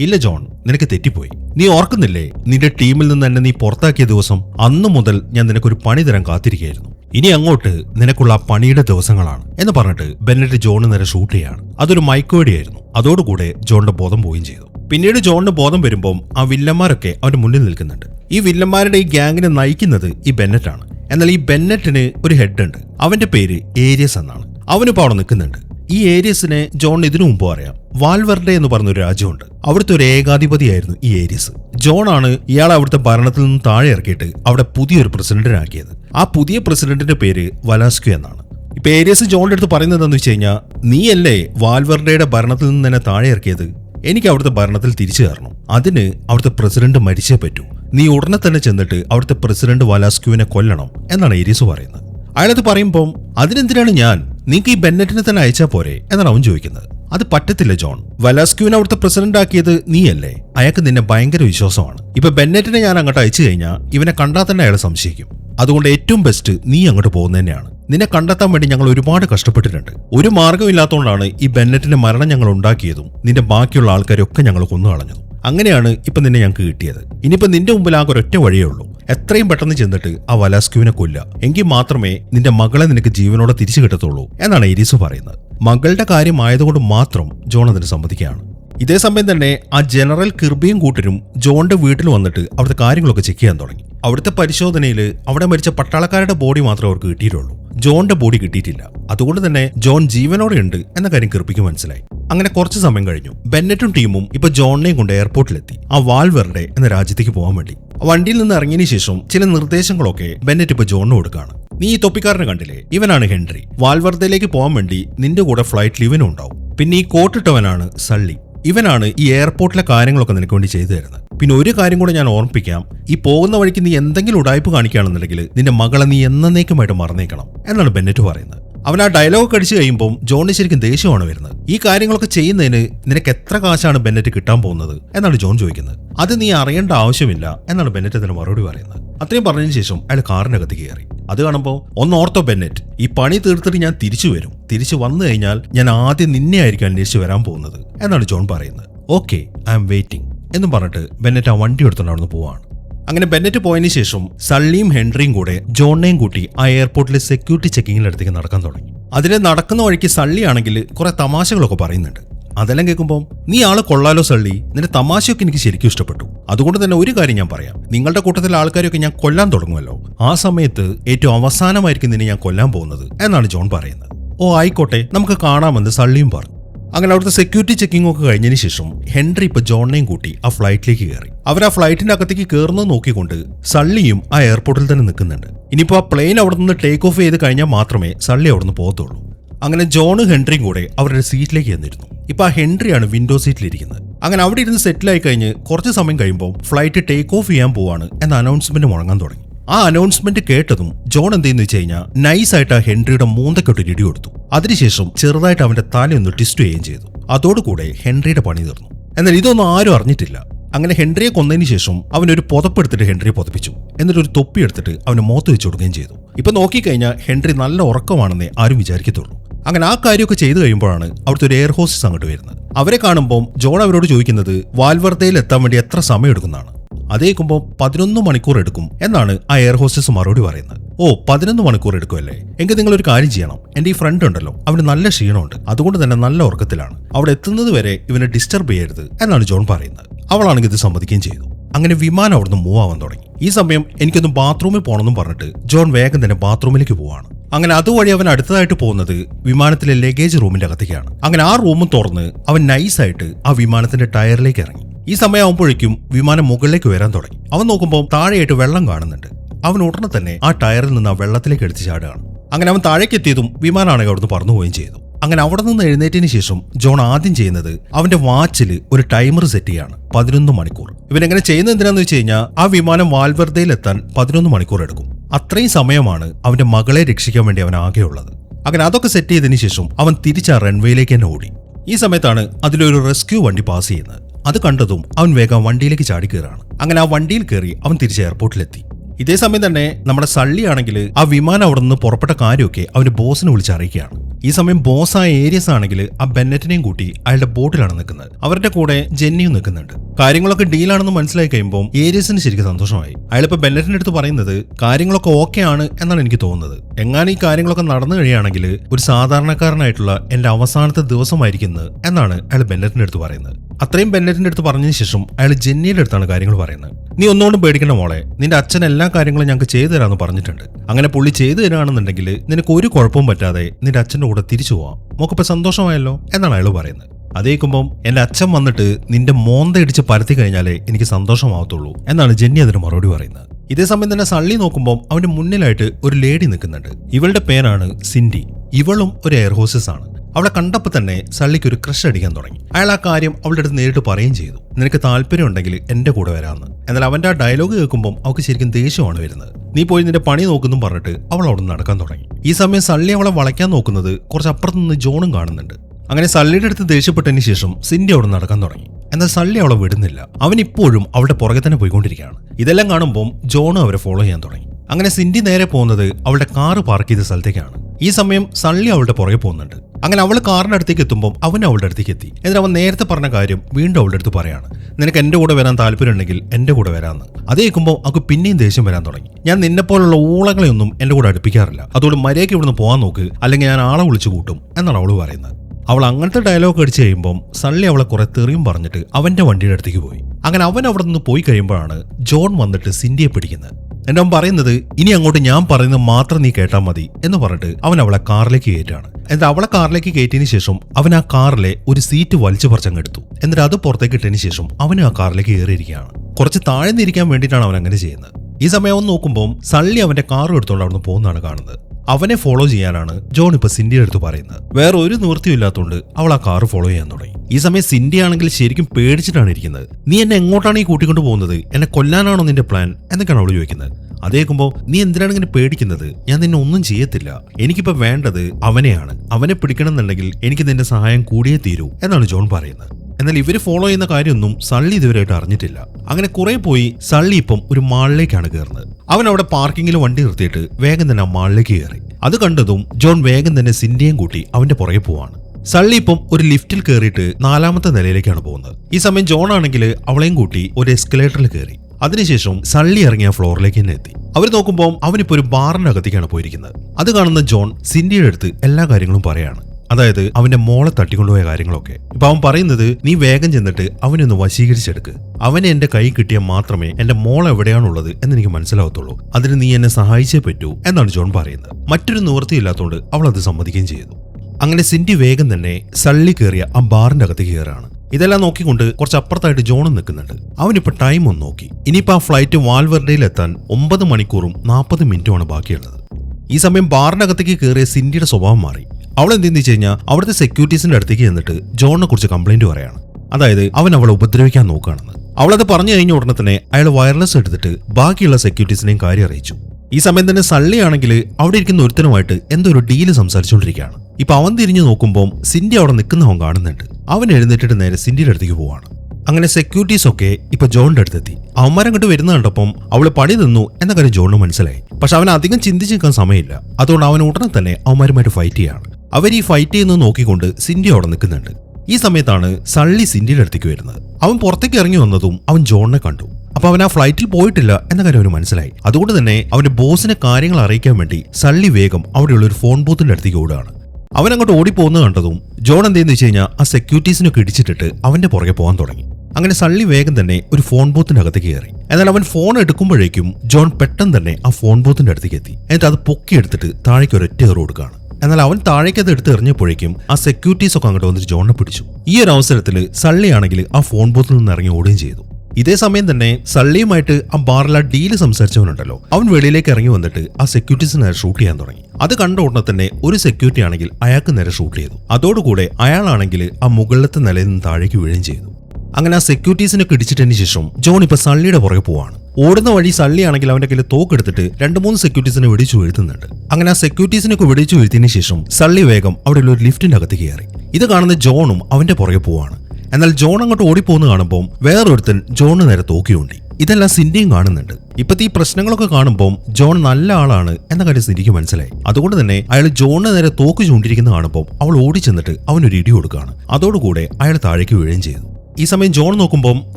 ഇല്ല ജോൺ നിനക്ക് തെറ്റിപ്പോയി. നീ ഓർക്കുന്നില്ലേ? നിന്റെ ടീമിൽ നിന്ന് എന്നെ നീ പുറത്താക്കിയ ദിവസം അന്നു മുതൽ ഞാൻ നിനക്കൊരു പണി തരാൻ കാത്തിരിക്കുകയായിരുന്നു. ഇനി അങ്ങോട്ട് നിനക്കുള്ള പണിയുടെ ദിവസങ്ങളാണ്. എന്ന് പറഞ്ഞിട്ട് ബെന്നറ്റ് ജോണിന് നേരെ ഷൂട്ട് ചെയ്യാണ്. അതൊരു മൈക്കോടിയായിരുന്നു അതോടുകൂടെ ജോണിന്റെ ബോധം പോവുകയും ചെയ്തു. പിന്നീട് ജോണിന് ബോധം വരുമ്പോൾ ആ വില്ലന്മാരൊക്കെ അവന്റെ മുന്നിൽ നിൽക്കുന്നുണ്ട്. ഈ വില്ലന്മാരുടെ ഈ ഗ്യാങ്ങിനെ നയിക്കുന്നത് ഈ ബെന്നറ്റാണ്. എന്നാൽ ഈ ബെന്നറ്റിന് ഒരു ഹെഡ് ഉണ്ട് അവന്റെ പേര് ഏരിയസ് എന്നാണ്. അവനിപ്പോ അവിടെ നിൽക്കുന്നുണ്ട്. ഈ ഏരിയസിനെ ജോൺ ഇതിനു മുമ്പ് അറിയാം വാൽവെർഡെ എന്ന് പറഞ്ഞൊരു രാജ്യമുണ്ട്. അവിടുത്തെ ഒരു ഏകാധിപതിയായിരുന്നു ഈ ഏരിയസ്. ജോൺ ആണ് ഇയാളെ അവിടുത്തെ ഭരണത്തിൽ നിന്ന് താഴെ ഇറക്കിയിട്ട് അവിടെ പുതിയൊരു പ്രസിഡന്റിനാക്കിയത്. ആ പുതിയ പ്രസിഡന്റിന്റെ പേര് വലാസ്ക്യു എന്നാണ്. ഇപ്പൊ ഏരിയസ് ജോണിന്റെ അടുത്ത് പറയുന്നത് എന്താണെന്ന് വെച്ച് കഴിഞ്ഞാൽ നീയല്ലേ വാൽവെർഡയുടെ ഭരണത്തിൽ നിന്ന് തന്നെ താഴെ ഇറക്കിയത്? എനിക്ക് അവിടുത്തെ ഭരണത്തിൽ തിരിച്ചു കയറണം. അതിന് അവിടുത്തെ പ്രസിഡന്റ് മരിച്ചേ പറ്റൂ. നീ ഉടനെ തന്നെ ചെന്നിട്ട് അവിടുത്തെ പ്രസിഡന്റ് വലാസ്ക്യുവിനെ കൊല്ലണം എന്നാണ് ഏരിയസ് പറയുന്നത്. അയാളത് പറയുമ്പം അതിനെന്തിനാണ് ഞാൻ നിങ്ങൾക്ക് ഈ ബെന്നറ്റിനെ തന്നെ അയച്ചാ പോരെ? എന്നാണ് അവൻ ചോദിക്കുന്നത്. അത് പറ്റത്തില്ല ജോൺ. വലാസ്ക്യൂവിനെ അവിടുത്തെ പ്രസിഡന്റ് ആക്കിയത് നീയല്ലേ? അയാൾക്ക് നിന്നെ ഭയങ്കര വിശ്വാസമാണ്. ഇപ്പൊ ബെന്നറ്റിനെ ഞാൻ അങ്ങോട്ട് അയച്ചു കഴിഞ്ഞാൽ ഇവനെ കണ്ടാൽ തന്നെ അയാൾ സംശയിക്കും. അതുകൊണ്ട് ഏറ്റവും ബെസ്റ്റ് നീ അങ്ങോട്ട് പോകുന്നത് തന്നെയാണ്. നിന്നെ കണ്ടെത്താൻ വേണ്ടി ഞങ്ങൾ ഒരുപാട് കഷ്ടപ്പെട്ടിട്ടുണ്ട്. ഒരു മാർഗമില്ലാത്തതുകൊണ്ടാണ് ഈ ബെന്നറ്റിന്റെ മരണം ഞങ്ങൾ ഉണ്ടാക്കിയതും നിന്റെ ബാക്കിയുള്ള ആൾക്കാരൊക്കെ ഞങ്ങൾ കൊന്നു കളഞ്ഞതും അങ്ങനെയാണ് ഇപ്പൊ നിന്നെ ഞങ്ങൾക്ക് കിട്ടിയത്. ഇനിയിപ്പോ നിന്റെ മുമ്പിൽ ആകെ ഒരൊറ്റ വഴിയേ ഉള്ളൂ. എത്രയും പെട്ടെന്ന് ചെന്നിട്ട് ആ വലാസ്ക്യുവിനെ കൊല്ല എങ്കിൽ മാത്രമേ നിന്റെ മകളെ നിനക്ക് ജീവനോടെ തിരിച്ചു കിട്ടത്തുള്ളൂ എന്നാണ് എരിസു പറയുന്നത്. മകളുടെ കാര്യമായതുകൊണ്ട് മാത്രം ജോൺ അതിന് സമ്മതിക്കുകയാണ്. ഇതേ സമയം തന്നെ ആ ജനറൽ കിർബിയും കൂട്ടരും ജോണിന്റെ വീട്ടിൽ വന്നിട്ട് അവിടുത്തെ കാര്യങ്ങളൊക്കെ ചെക്ക് ചെയ്യാൻ തുടങ്ങി. അവിടുത്തെ പരിശോധനയിൽ അവിടെ മരിച്ച പട്ടാളക്കാരുടെ ബോഡി മാത്രമേ അവർക്ക് കിട്ടിയിട്ടുള്ളൂ. ജോണിന്റെ ബോഡി കിട്ടിയിട്ടില്ല. അതുകൊണ്ട് തന്നെ ജോൺ ജീവനോടെ ഉണ്ട് എന്ന കാര്യം കിർബിക്ക് മനസ്സിലായി. അങ്ങനെ കുറച്ച് സമയം കഴിഞ്ഞു. ബെന്നറ്റും ടീമും ഇപ്പൊ ജോണിനെയും കൊണ്ട് എയർപോർട്ടിലെത്തി. ആ വാൽവെറുടെ എന്ന രാജ്യത്തേക്ക് പോകാൻ വേണ്ടി. വണ്ടിയിൽ നിന്ന് ഇറങ്ങിയതിനു ശേഷം ചില നിർദ്ദേശങ്ങളൊക്കെ ബെന്നറ്റ് ഇപ്പൊ ജോണിന് കൊടുക്കുകയാണ് നീ ഈ തൊപ്പിക്കാരനെ കണ്ടില്ലേ? ഇവനാണ് ഹെൻറി. വാൽവർദ്ധയിലേക്ക് പോകാൻ വേണ്ടി നിന്റെ കൂടെ ഫ്ലൈറ്റിൽ ഇവനും ഉണ്ടാവും. പിന്നെ ഈ കോട്ടിട്ടവനാണ് സള്ളി. ഇവനാണ് ഈ എയർപോർട്ടിലെ കാര്യങ്ങളൊക്കെ നിനക്ക് വേണ്ടി ചെയ്തു തരുന്നത്. പിന്നെ ഒരു കാര്യം കൂടെ ഞാൻ ഓർമ്മിപ്പിക്കാം. ഈ പോകുന്ന വഴിക്ക് നീ എന്തെങ്കിലും ഉടായ്പ കാണിക്കുകയാണെന്നുണ്ടെങ്കിൽ നിന്റെ മകളെ നീ എന്നേക്കുമായിട്ട് മറന്നേക്കണം എന്നാണ് ബെന്നറ്റ് പറയുന്നത്. അവൻ ആ ഡയലോഗ് അടിച്ചു കഴിയുമ്പോൾ ജോണിന് ശരിക്കും ദേഷ്യമാണ് വരുന്നത്. ഈ കാര്യങ്ങളൊക്കെ ചെയ്യുന്നതിന് നിനക്ക് എത്ര കാശാണ് ബെന്നറ്റ് കിട്ടാൻ പോകുന്നത് എന്നാണ് ജോൺ ചോദിക്കുന്നത്. അത് നീ അറിയേണ്ട ആവശ്യമില്ല എന്നാണ് ബെന്നറ്റ് അതിന് മറുപടി പറയുന്നത്. അത്രയും പറഞ്ഞതിന് ശേഷം അയാൾ കാറിനകത്ത് കയറി. അത് കാണുമ്പോൾ ഒന്ന് ഓർത്തോ ബെന്നറ്റ് ഈ പണി തീർത്തിട്ട് ഞാൻ തിരിച്ചു വരും. തിരിച്ചു വന്നു കഴിഞ്ഞാൽ ഞാൻ ആദ്യം നിന്നെ ആയിരിക്കും അന്വേഷിച്ച് വരാൻ പോകുന്നത് എന്നാണ് ജോൺ പറയുന്നത്. ഓക്കെ ഐ എം വെയിറ്റിംഗ് എന്നും പറഞ്ഞിട്ട് ബെന്നറ്റ് ആ വണ്ടി എടുത്തുകൊണ്ട് അവിടുന്ന് പോവാണ്. അങ്ങനെ ബെന്നറ്റ് പോയതിനു ശേഷം സള്ളിയും ഹെൻറിയും കൂടെ ജോണിനെയും കൂട്ടി ആ എയർപോർട്ടിലെ സെക്യൂരിറ്റി ചെക്കിങ്ങിനടുത്തേക്ക് നടക്കാൻ തുടങ്ങി. അതിലെ നടക്കുന്ന വഴിക്ക് സള്ളി ആണെങ്കിൽ കുറെ തമാശകളൊക്കെ പറയുന്നുണ്ട്. അതെല്ലാം കേൾക്കുമ്പോൾ നീ ആളെ കൊള്ളാലോ സള്ളി. നിന്റെ തമാശയൊക്കെ എനിക്ക് ശരിക്കും ഇഷ്ടപ്പെട്ടു. അതുകൊണ്ട് തന്നെ ഒരു കാര്യം ഞാൻ പറയാം. നിങ്ങളുടെ കൂട്ടത്തിലെ ആൾക്കാരെയൊക്കെ ഞാൻ കൊല്ലാൻ തുടങ്ങുമല്ലോ. ആ സമയത്ത് ഏറ്റവും അവസാനമായിരിക്കും നിന്നെ ഞാൻ കൊല്ലാൻ പോകുന്നത് എന്നാണ് ജോൺ പറയുന്നത്. ഓ ആയിക്കോട്ടെ. നമുക്ക് കാണാമെന്ന് സള്ളിയും പറഞ്ഞു. അങ്ങനെ അവിടുത്തെ സെക്യൂരിറ്റി ചെക്കിംഗ് ഒക്കെ കഴിഞ്ഞതിന് ശേഷം ഹെൻറി ഇപ്പൊ ജോണിനെയും കൂട്ടി ആ ഫ്ലൈറ്റിലേക്ക് കയറി. അവർ ആ ഫ്ലൈറ്റിന്റെ അകത്തേക്ക് കയറുന്നത് നോക്കിക്കൊണ്ട് സള്ളിയും ആ എയർപോർട്ടിൽ തന്നെ നിൽക്കുന്നുണ്ട്. ഇനിയിപ്പോ ആ പ്ലെയിൻ അവിടെ നിന്ന് ടേക്ക് ഓഫ് ചെയ്ത് കഴിഞ്ഞാൽ മാത്രമേ സള്ളി അവിടെ നിന്ന് പോകത്തുള്ളൂ. അങ്ങനെ ജോണും ഹെൻറിയും കൂടെ അവരുടെ സീറ്റിലേക്ക് ചെന്നിരുന്നു. ഇപ്പൊ ആ ഹെൻറിയാണ് വിൻഡോ സീറ്റിലിരിക്കുന്നത് അങ്ങനെ അവിടെ ഇരുന്ന് സെറ്റിലായി കഴിഞ്ഞ് കുറച്ച് സമയം കഴിയുമ്പോൾ ഫ്ലൈറ്റ് ടേക്ക് ഓഫ് ചെയ്യാൻ പോവാണ് എന്ന അനൗൺസ്മെന്റ് മുഴങ്ങാൻ തുടങ്ങി. ആ അനൗൺസ്മെന്റ് കേട്ടതും ജോൺ എന്തെന്ന് വെച്ച് കഴിഞ്ഞാൽ നൈസായിട്ട് ആ ഹെൻറിയുടെ മൂന്തക്കൊട്ട് ഇടി കൊടുത്തു അതിനുശേഷം ചെറുതായിട്ട് അവന്റെ തലയൊന്ന് ട്വിസ്റ്റ് ചെയ്യുകയും ചെയ്തു. അതോടുകൂടെ ഹെൻറിയുടെ പണി തീർന്നു. എന്നാൽ ഇതൊന്നും ആരും അറിഞ്ഞിട്ടില്ല. അങ്ങനെ ഹെൻറിയെ കൊന്നതിന് ശേഷം അവൻ ഒരു പുതപ്പെടുത്തിട്ട് ഹെൻറിയെ പുതപ്പിച്ചു. എന്നിട്ട് ഒരു തൊപ്പി എടുത്തിട്ട് അവന് മോത്ത് വെച്ച് കൊടുക്കുകയും ചെയ്തു. ഇപ്പൊ നോക്കിക്കഴിഞ്ഞാൽ ഹെൻറി നല്ല ഉറക്കമാണെന്നേ ആരും വിചാരിക്കത്തുള്ളൂ. അങ്ങനെ ആ കാര്യമൊക്കെ ചെയ്തു കഴിയുമ്പോഴാണ് അവിടുത്തെ ഒരു എയർ ഹോസ്റ്റസ് അങ്ങോട്ട് വരുന്നത്. അവരെ കാണുമ്പോൾ ജോൺ അവരോട് ചോദിക്കുന്നത് വാൽവർദ്ധയിൽ എത്താൻ വേണ്ടി എത്ര സമയം എടുക്കുന്നതാണ് അതേക്കുമ്പോൾ പതിനൊന്ന് മണിക്കൂർ എടുക്കും എന്നാണ് ആ എയർ ഹോസ്റ്റസ് മറുപടി പറയുന്നത്. ഓ പതിനൊന്ന് മണിക്കൂർ എടുക്കുമല്ലേ എങ്കിൽ നിങ്ങൾ ഒരു കാര്യം ചെയ്യണം. എന്റെ ഈ ഫ്രണ്ട് ഉണ്ടല്ലോ. അവന് നല്ല ക്ഷീണമുണ്ട്. അതുകൊണ്ട് തന്നെ നല്ല ഉറക്കത്തിലാണ്. അവിടെ എത്തുന്നത് വരെ ഇവനെ ഡിസ്റ്റർബ് ചെയ്യരുത് എന്നാണ് ജോൺ പറയുന്നത്. അവളാണെങ്കിൽ ഇത് സമ്മതിക്കുകയും ചെയ്തു. അങ്ങനെ വിമാനം അവിടുന്ന് മൂവ് ആവാൻ തുടങ്ങി. ഈ സമയം എനിക്കൊന്ന് ബാത്റൂമിൽ പോകണമെന്നും പറഞ്ഞിട്ട് ജോൺ വേഗം തന്നെ ബാത്റൂമിലേക്ക് പോവാണ്. അങ്ങനെ അതുവഴി അവൻ അടുത്തതായിട്ട് പോകുന്നത് വിമാനത്തിലെ ലഗേജ് റൂമിന്റെ അകത്തേക്കാണ്. അങ്ങനെ ആ റൂമും തുറന്ന് അവൻ നൈസായിട്ട് ആ വിമാനത്തിന്റെ ടയറിലേക്ക് ഇറങ്ങി. ഈ സമയമാകുമ്പോഴേക്കും വിമാനം മുകളിലേക്ക് വരാൻ തുടങ്ങി. അവൻ നോക്കുമ്പോൾ താഴെയായിട്ട് വെള്ളം കാണുന്നുണ്ട്. അവൻ ഉടനെ തന്നെ ആ ടയറിൽ നിന്ന് ആ വെള്ളത്തിലേക്ക് എടുത്ത് ചാടുകയാണ്. അങ്ങനെ അവൻ താഴേക്ക് എത്തിയതും വിമാനമാണെങ്കിൽ അവിടുന്ന് പറന്നു പോവുകയും ചെയ്തു. അങ്ങനെ അവിടെ നിന്ന് എഴുന്നേറ്റതിന് ശേഷം ജോൺ ആദ്യം ചെയ്യുന്നത് അവന്റെ വാച്ചിൽ ഒരു ടൈമർ സെറ്റ് ചെയ്യാണ്. പതിനൊന്ന് മണിക്കൂർ. ഇവനെങ്ങനെ ചെയ്യുന്ന എന്തിനാന്ന് വെച്ച് കഴിഞ്ഞാൽ ആ വിമാനം വാൽവർദ്ധയിൽ എത്താൻ പതിനൊന്ന് മണിക്കൂർ എടുക്കും. അത്രയും സമയമാണ് അവന്റെ മകളെ രക്ഷിക്കാൻ വേണ്ടി അവൻ ആകെയുള്ളത്. അങ്ങനെ അതൊക്കെ സെറ്റ് ചെയ്തതിന് ശേഷം അവൻ തിരിച്ച് ആ റൺവേയിലേക്ക് തന്നെ ഓടി. ഈ സമയത്താണ് അതിലൊരു റെസ്ക്യൂ വണ്ടി പാസ് ചെയ്യുന്നത്. അത് കണ്ടതും അവൻ വേഗം വണ്ടിയിലേക്ക് ചാടി കയറാണ് അങ്ങനെ ആ വണ്ടിയിൽ കയറി അവൻ തിരിച്ച് എയർപോർട്ടിലെത്തി. ഇതേ സമയം തന്നെ നമ്മുടെ സള്ളിയാണെങ്കിൽ ആ വിമാനം അവിടെ നിന്ന് പുറപ്പെട്ട കാര്യമൊക്കെ അവന്റെ ബോസിനെ വിളിച്ച് അറിയിക്കുകയാണ് ഈ സമയം ബോസായ ഏരിയസ് ആണെങ്കിൽ ആ ബെന്നറ്റിനെയും കൂട്ടി അയാളുടെ ബോട്ടിലാണ് നിൽക്കുന്നത്. അവരുടെ കൂടെ ജെന്നിയും നിൽക്കുന്നുണ്ട്. കാര്യങ്ങളൊക്കെ ഡീലാണെന്ന് മനസ്സിലായി കഴിയുമ്പോൾ ഏരിയസിന് ശരിക്കും സന്തോഷമായി. അയാളിപ്പോ ബെന്നറ്റിന്റെ അടുത്ത് പറയുന്നത് കാര്യങ്ങളൊക്കെ ഓക്കെ ആണ് എന്നാണ് എനിക്ക് തോന്നുന്നത്. എങ്ങാനും ഈ കാര്യങ്ങളൊക്കെ നടന്നു കഴിയുകയാണെങ്കിൽ ഒരു സാധാരണക്കാരനായിട്ടുള്ള എന്റെ അവസാനത്തെ ദിവസമായിരിക്കുന്നത് എന്നാണ് അയാൾ ബെന്നറ്റിന്റെ അടുത്ത് പറയുന്നത്. അത്രയും ബെന്നറ്റിന്റെ അടുത്ത് പറഞ്ഞതിന് ശേഷം അയാൾ ജെന്നിയുടെ അടുത്താണ് കാര്യങ്ങൾ പറയുന്നത്. നീ ഒന്നുകൊണ്ടും പേടിക്കണ്ട മോളെ. നിന്റെ അച്ഛൻ എല്ലാ കാര്യങ്ങളും ഞങ്ങൾക്ക് ചെയ്തു തരാമെന്ന് പറഞ്ഞിട്ടുണ്ട്. അങ്ങനെ പുള്ളി ചെയ്തു തരാണെന്നുണ്ടെങ്കിൽ നിനക്ക് ഒരു കുഴപ്പവും പറ്റാതെ നിന്റെ അച്ഛന്റെ കൂടെ തിരിച്ചു പോവാം. മോക്കിപ്പോ സന്തോഷമായല്ലോ? എന്നാണ് അയാൾ പറയുന്നത്. അതേക്കുമ്പം എന്റെ അച്ഛൻ വന്നിട്ട് നിന്റെ മോന്ത ഇടിച്ച് പരത്തി കഴിഞ്ഞാലേ എനിക്ക് സന്തോഷമാവത്തുള്ളൂ എന്നാണ് ജെന്നി അതിന് മറുപടി പറയുന്നത്. ഇതേ സമയം തന്നെ സള്ളി നോക്കുമ്പോൾ അവന്റെ മുന്നിലായിട്ട് ഒരു ലേഡി നിൽക്കുന്നുണ്ട്. ഇവളുടെ പേരാണ് സിൻഡി. ഇവളും ഒരു എയർ ഹോസ്റ്റസ് ആണ് അവളെ കണ്ടപ്പോൾ തന്നെ സള്ളിക്ക് ഒരു ക്രഷ് അടിക്കാൻ തുടങ്ങി. അയാൾ ആ കാര്യം അവളുടെ അടുത്ത് നേരിട്ട് പറയുകയും ചെയ്തു. നിനക്ക് താല്പര്യം ഉണ്ടെങ്കിൽ എന്റെ കൂടെ വരാമെന്ന് എന്നാൽ അവന്റെ ആ ഡയലോഗ് കേൾക്കുമ്പോൾ അവൾക്ക് ശരിക്കും ദേഷ്യമാണ് വരുന്നത്. നീ പോയി നിന്റെ പണി നോക്കുന്നു പറഞ്ഞിട്ട് അവൾ അവിടെ നിന്ന് നടക്കാൻ തുടങ്ങി. ഈ സമയം സള്ളി അവളെ വളയ്ക്കാൻ നോക്കുന്നത് കുറച്ച് അപ്പുറത്ത് നിന്ന് ജോണും കാണുന്നുണ്ട്. അങ്ങനെ സള്ളിയുടെ അടുത്ത് ദേഷ്യപ്പെട്ടതിന് ശേഷം സിൻഡി അവിടെ നടക്കാൻ തുടങ്ങി. എന്നാൽ സള്ളി അവളെ വിടുന്നില്ല. അവൻ ഇപ്പോഴും അവളുടെ പുറകെ തന്നെ പോയിക്കൊണ്ടിരിക്കുകയാണ്. ഇതെല്ലാം കാണുമ്പോൾ ജോണും അവരെ ഫോളോ ചെയ്യാൻ തുടങ്ങി. അങ്ങനെ സിൻഡി നേരെ പോകുന്നത് അവളുടെ കാറ് പാർക്ക് ചെയ്ത സ്ഥലത്തേക്കാണ്. ഈ സമയം സള്ളി അവളുടെ പുറകെ പോകുന്നുണ്ട്. അങ്ങനെ അവൾ കാറിന്റെ അടുത്തേക്ക് എത്തുമ്പോൾ അവൻ അവളുടെ അടുത്തേക്ക് എത്തി. എന്നിട്ട് അവൻ നേരത്തെ പറഞ്ഞ കാര്യം വീണ്ടും അവളുടെ അടുത്ത് പറയാണ്. നിനക്ക് എന്റെ കൂടെ വരാൻ താല്പര്യം ഉണ്ടെങ്കിൽ എന്റെ കൂടെ വരാമെന്ന് അത് കേൾക്കുമ്പോൾ അവൾക്ക് പിന്നെയും ദേഷ്യം വരാൻ തുടങ്ങി. ഞാൻ നിന്നെ പോലുള്ള ഊളകളെയൊന്നും എന്റെ കൂടെ അടുപ്പിക്കാറില്ല. അതുകൊണ്ട് മര്യാദയ്ക്ക് ഇവിടുന്ന് പോകാൻ നോക്ക് അല്ലെങ്കിൽ ഞാൻ ആളെ വിളിച്ചു കൂട്ടും എന്നാണ് അവൾ പറയുന്നത്. അവൾ അങ്ങനത്തെ ഡയലോഗ് അടിച്ച് കഴിയുമ്പോൾ സള്ളി അവളെ കുറെ തെറിയും പറഞ്ഞിട്ട് അവന്റെ വണ്ടിയുടെ അടുത്തേക്ക് പോയി. അങ്ങനെ അവൻ അവിടെ നിന്ന് പോയി കഴിയുമ്പോഴാണ് ജോൺ വന്നിട്ട് സിന്ധിയെ പിടിക്കുന്നത്. എന്റെ അവൻ പറയുന്നത് ഇനി അങ്ങോട്ട് ഞാൻ പറയുന്നത് മാത്രം നീ കേട്ടാൽ മതി എന്ന് പറഞ്ഞിട്ട് അവൻ അവളെ കാറിലേക്ക് കയറ്റാണ് എന്നിട്ട് അവളെ കാറിലേക്ക് കയറ്റിയതിന് ശേഷം അവൻ ആ കാറിലെ ഒരു സീറ്റ് വലിച്ചു പറിച്ചങ്ങ് എടുത്തു. എന്നിട്ട് അത് പുറത്തേക്ക് ഇട്ടതിന് ശേഷം അവൻ ആ കാറിലേക്ക് കയറിയിരിക്കുകയാണ്. കുറച്ച് താഴെ നിന്നിരിക്കാൻ വേണ്ടിയിട്ടാണ് അവൻ അങ്ങനെ ചെയ്യുന്നത്. ഈ സമയം നോക്കുമ്പോൾ സള്ളി അവന്റെ കാർ എടുത്തുകൊണ്ട് അവിടുന്ന് പോകുന്നതാണ് കാണുന്നത്. അവനെ ഫോളോ ചെയ്യാനാണ് ജോൺ ഇപ്പൊ സിൻഡിയുടെ അടുത്ത് പറയുന്നത്. വേറെ ഒരു നിവൃത്തിയും ഇല്ലാത്തതുകൊണ്ട് അവൾ ആ കാർ ഫോളോ ചെയ്യാൻ തുടങ്ങി. ഈ സമയം സിൻഡി ആണെങ്കിൽ ശരിക്കും പേടിച്ചിട്ടാണ് ഇരിക്കുന്നത്. നീ എന്നെ എങ്ങോട്ടാണ് ഈ കൂട്ടിക്കൊണ്ട് പോകുന്നത്? എന്നെ കൊല്ലാനാണോ നിന്റെ പ്ലാൻ എന്നൊക്കെയാണ് അവൾ ചോദിക്കുന്നത്. അതേക്കുമ്പോൾ നീ എന്തിനാണ് ഇങ്ങനെ പേടിക്കുന്നത്? ഞാൻ നിന്നെ ഒന്നും ചെയ്യത്തില്ല. എനിക്കിപ്പോ വേണ്ടത് അവനെയാണ്. അവനെ പിടിക്കണം എന്നുണ്ടെങ്കിൽ എനിക്ക് നിന്റെ സഹായം കൂടിയേ തീരൂ എന്നാണ് ജോൺ പറയുന്നത്. എന്നാൽ ഇവർ ഫോളോ ചെയ്യുന്ന കാര്യമൊന്നും സള്ളി ഇതുവരെയായിട്ട് അറിഞ്ഞിട്ടില്ല. അങ്ങനെ കുറെ പോയി സള്ളി ഇപ്പം ഒരു മാളിലേക്കാണ് കയറുന്നത്. അവൻ അവിടെ പാർക്കിങ്ങിൽ വണ്ടി നിർത്തിയിട്ട് വേഗം തന്നെ ആ മാളിലേക്ക് കയറി. അത് കണ്ടതും ജോൺ വേഗം തന്നെ സിന്റിയും കൂട്ടി അവന്റെ പുറകെ പോവാണ്. സള്ളി ഇപ്പം ഒരു ലിഫ്റ്റിൽ കയറിയിട്ട് നാലാമത്തെ നിലയിലേക്കാണ് പോകുന്നത്. ഈ സമയം ജോൺ ആണെങ്കിൽ അവളെയും കൂട്ടി ഒരു എസ്കലേറ്ററിൽ കയറി. അതിനുശേഷം സള്ളി ഇറങ്ങിയ ഫ്ലോറിലേക്ക് തന്നെ എത്തി. അവർ നോക്കുമ്പോൾ അവനിപ്പോ ഒരു ബാറിന്റെ അകത്തേക്കാണ് പോയിരിക്കുന്നത്. അത് കാണുന്ന ജോൺ സിന്റിയുടെ അടുത്ത് എല്ലാ കാര്യങ്ങളും പറയാണ്. അതായത് അവന്റെ മോളെ തട്ടിക്കൊണ്ടുപോയ കാര്യങ്ങളൊക്കെ. ഇപ്പൊ അവൻ പറയുന്നത് നീ വേഗം ചെന്നിട്ട് അവനൊന്ന് വശീകരിച്ചെടുക്ക്. അവനെ എന്റെ കൈ കിട്ടിയാൽ മാത്രമേ എന്റെ മോൾ എവിടെയാണുള്ളത് എന്ന് എനിക്ക് മനസ്സിലാവത്തുള്ളൂ. അതിന് നീ എന്നെ സഹായിച്ചേ പറ്റൂ എന്നാണ് ജോൺ പറയുന്നത്. മറ്റൊരു നിവൃത്തിയില്ലാത്തതുകൊണ്ട് അവൾ അത് സമ്മതിക്കുകയും ചെയ്തു. അങ്ങനെ സിന്റി വേഗം തന്നെ സള്ളി കയറിയ ആ ബാറിന്റെ അകത്ത് കയറാണ് ഇതെല്ലാം നോക്കിക്കൊണ്ട് കുറച്ച് അപ്പുറത്തായിട്ട് ജോണും നിൽക്കുന്നുണ്ട്. അവനിപ്പോൾ ടൈം ഒന്ന് നോക്കി. ഇനിയിപ്പോ ആ ഫ്ലൈറ്റ് വാൽവെർഡയിൽ എത്താൻ ഒമ്പത് മണിക്കൂറും നാൽപ്പത് മിനിറ്റുമാണ് ബാക്കിയുള്ളത്. ഈ സമയം ബാറിനകത്തേക്ക് കയറിയ സിൻഡിയുടെ സ്വഭാവം മാറി. അവൾ എന്തെന്ന് വെച്ച് കഴിഞ്ഞാൽ അവിടുത്തെ സെക്യൂരിറ്റീസിന്റെ അടുത്തേക്ക് ചെന്നിട്ട് ജോണിനെ കുറിച്ച് കംപ്ലൈന്റ് പറയാണ്. അതായത് അവൻ അവളെ ഉപദ്രവിക്കാൻ നോക്കുകയാണെന്ന്. അവളത് പറഞ്ഞു കഴിഞ്ഞ ഉടനെ തന്നെ അയാൾ വയർലെസ് എടുത്തിട്ട് ബാക്കിയുള്ള സെക്യൂരിറ്റീസിനെയും കാര്യം അറിയിച്ചു. ഈ സമയം തന്നെ സള്ളിയാണെങ്കിൽ അവിടെ ഇരിക്കുന്ന ഒരുത്തനുമായിട്ട് എന്തോ ഒരു ഡീൽ സംസാരിച്ചുകൊണ്ടിരിക്കുകയാണ്. ഇപ്പൊ അവൻ തിരിഞ്ഞു നോക്കുമ്പോൾ സിൻഡി അവിടെ നിൽക്കുന്നവൻ കാണുന്നുണ്ട്. അവൻ എഴുന്നേറ്റിട്ട് നേരെ സിൻഡിയുടെ അടുത്തേക്ക് പോവാണ്. അങ്ങനെ സെക്യൂരിറ്റീസ് ഒക്കെ ഇപ്പൊ ജോണിന്റെ അടുത്തെത്തി. അവന്മാരങ്ങോട്ട് വരുന്ന കണ്ടപ്പം അവൾ പണി നിന്നു എന്ന കാര്യം ജോണിന് മനസ്സിലായി. പക്ഷെ അവൻ അധികം ചിന്തിച്ച് നിൽക്കാൻ സമയമില്ല. അതുകൊണ്ട് അവൻ ഉടനെ തന്നെ അവന്മാരുമായിട്ട് ഫൈറ്റ് ചെയ്യാണ്. അവർ ഈ ഫൈറ്റ് ചെയ്യുന്നത് നോക്കിക്കൊണ്ട് സിൻഡി അവിടെ നിൽക്കുന്നുണ്ട്. ഈ സമയത്താണ് സള്ളി സിൻഡിയുടെ അടുത്തേക്ക് വരുന്നത്. അവൻ പുറത്തേക്ക് ഇറങ്ങി വന്നതും അവൻ ജോണിനെ കണ്ടു. അപ്പൊ അവൻ ആ ഫ്ലൈറ്റിൽ പോയിട്ടില്ല എന്ന കാര്യം അവന് മനസ്സിലായി. അതുകൊണ്ട് തന്നെ അവന്റെ ബോസിനെ കാര്യങ്ങൾ അറിയിക്കാൻ വേണ്ടി സള്ളി വേഗം അവിടെയുള്ള ഒരു ഫോൺ ബൂത്തിന്റെ അടുത്തേക്ക് ഓടുകയാണ്. അവൻ അങ്ങോട്ട് ഓടിപ്പോകുന്നത് കണ്ടതും ജോൺ എന്തെന്ന് വെച്ച് കഴിഞ്ഞാൽ ആ സെക്യൂരിറ്റീസിനൊക്കെ ഇടിച്ചിട്ടിട്ട് അവന്റെ പുറകെ പോകാൻ തുടങ്ങി. അങ്ങനെ സള്ളി വേഗം തന്നെ ഒരു ഫോൺ ബൂത്തിന്റെ അകത്ത് കയറി. എന്നാൽ അവൻ ഫോൺ എടുക്കുമ്പോഴേക്കും ജോൺ പെട്ടെന്ന് തന്നെ ആ ഫോൺ ബൂത്തിന്റെ അടുത്തേക്ക് എത്തി. എന്നിട്ട് അത് പൊക്കിയെടുത്തിട്ട് താഴേക്ക് ഒരൊറ്റ കയറി കൊടുക്കുകയാണ് എന്നാൽ അവൻ താഴേക്ക് അത് എടുത്ത് എറിഞ്ഞപ്പോഴേക്കും ആ സെക്യൂരിറ്റീസ് ഒക്കെ അങ്ങോട്ട് വന്നിട്ട് ജോണിനെ പിടിച്ചു. ഈ ഒരു അവസരത്തിൽ സള്ളിയാണെങ്കിൽ ആ ഫോൺ ബൂത്തിൽ നിന്ന് ഇറങ്ങി ഓടുകയും ചെയ്തു. ഇതേ സമയം തന്നെ സള്ളിയുമായിട്ട് ആ ബാറിലാ ഡീൽ സംസാരിച്ചവനുണ്ടല്ലോ. അവൻ വെളിയിലേക്ക് ഇറങ്ങി വന്നിട്ട് ആ സെക്യൂരിറ്റീസ് നേരെ ഷൂട്ട് ചെയ്യാൻ തുടങ്ങി. അത് കണ്ട ഉടനെ തന്നെ ഒരു സെക്യൂരിറ്റി ആണെങ്കിൽ അയാൾക്ക് നേരെ ഷൂട്ട് ചെയ്തു. അതോടുകൂടെ അയാളാണെങ്കിൽ ആ മുകളിലത്തെ നിലയിൽ നിന്ന് താഴേക്ക് വീഴുകയും ചെയ്തു. അങ്ങനെ ആ സെക്യൂരിറ്റീസിനൊക്കെ ഇടിച്ചിട്ടതിന് ശേഷം ജോൺ ഇപ്പൊ സള്ളിയുടെ പുറകെ പോവാണ്. ഓടുന്ന വഴി സള്ളി ആണെങ്കിൽ അവന്റെ കയ്യിൽ തോക്കെടുത്തിട്ട് രണ്ട് മൂന്ന് സെക്യൂരിറ്റീസിനെ വെടിച്ചു വീഴ്ത്തുന്നുണ്ട്. അങ്ങനെ ആ സെക്യൂരിറ്റീസിനൊക്കെ വെടിച്ചു വീഴ്ത്തിയതിനു ശേഷം സള്ളി വേഗം അവിടെ ഒരു ലിഫ്റ്റിന്റെ അകത്ത് കയറി. ഇത് കാണുന്ന ജോണും അവന്റെ പുറകെ പോവാണ്. എന്നാൽ ജോൺ അങ്ങോട്ട് ഓടിപ്പോകുന്ന കാണുമ്പോൾ വേറൊരുത്തൻ ജോണിന് നേരെ തോക്കിയുണ്ടി. ഇതെല്ലാം സിന്റിയും കാണുന്നുണ്ട്. ഇപ്പത്തെ ഈ പ്രശ്നങ്ങളൊക്കെ കാണുമ്പോൾ ജോൺ നല്ല ആളാണ് എന്ന കാര്യം സിന്ധിക്ക് മനസ്സിലായി. അതുകൊണ്ട് തന്നെ അയാൾ ജോണിന് നേരെ തോക്ക് ചൂണ്ടിരിക്കുന്ന കാണുമ്പോൾ അവൾ ഓടി ചെന്നിട്ട് അവനൊരു ഇടി കൊടുക്കുകയാണ്. അതോടുകൂടെ അയാൾ താഴേക്ക് വീഴുകയും ചെയ്തു. ഈ സമയം ജോൺ നോക്കുമ്പോൾ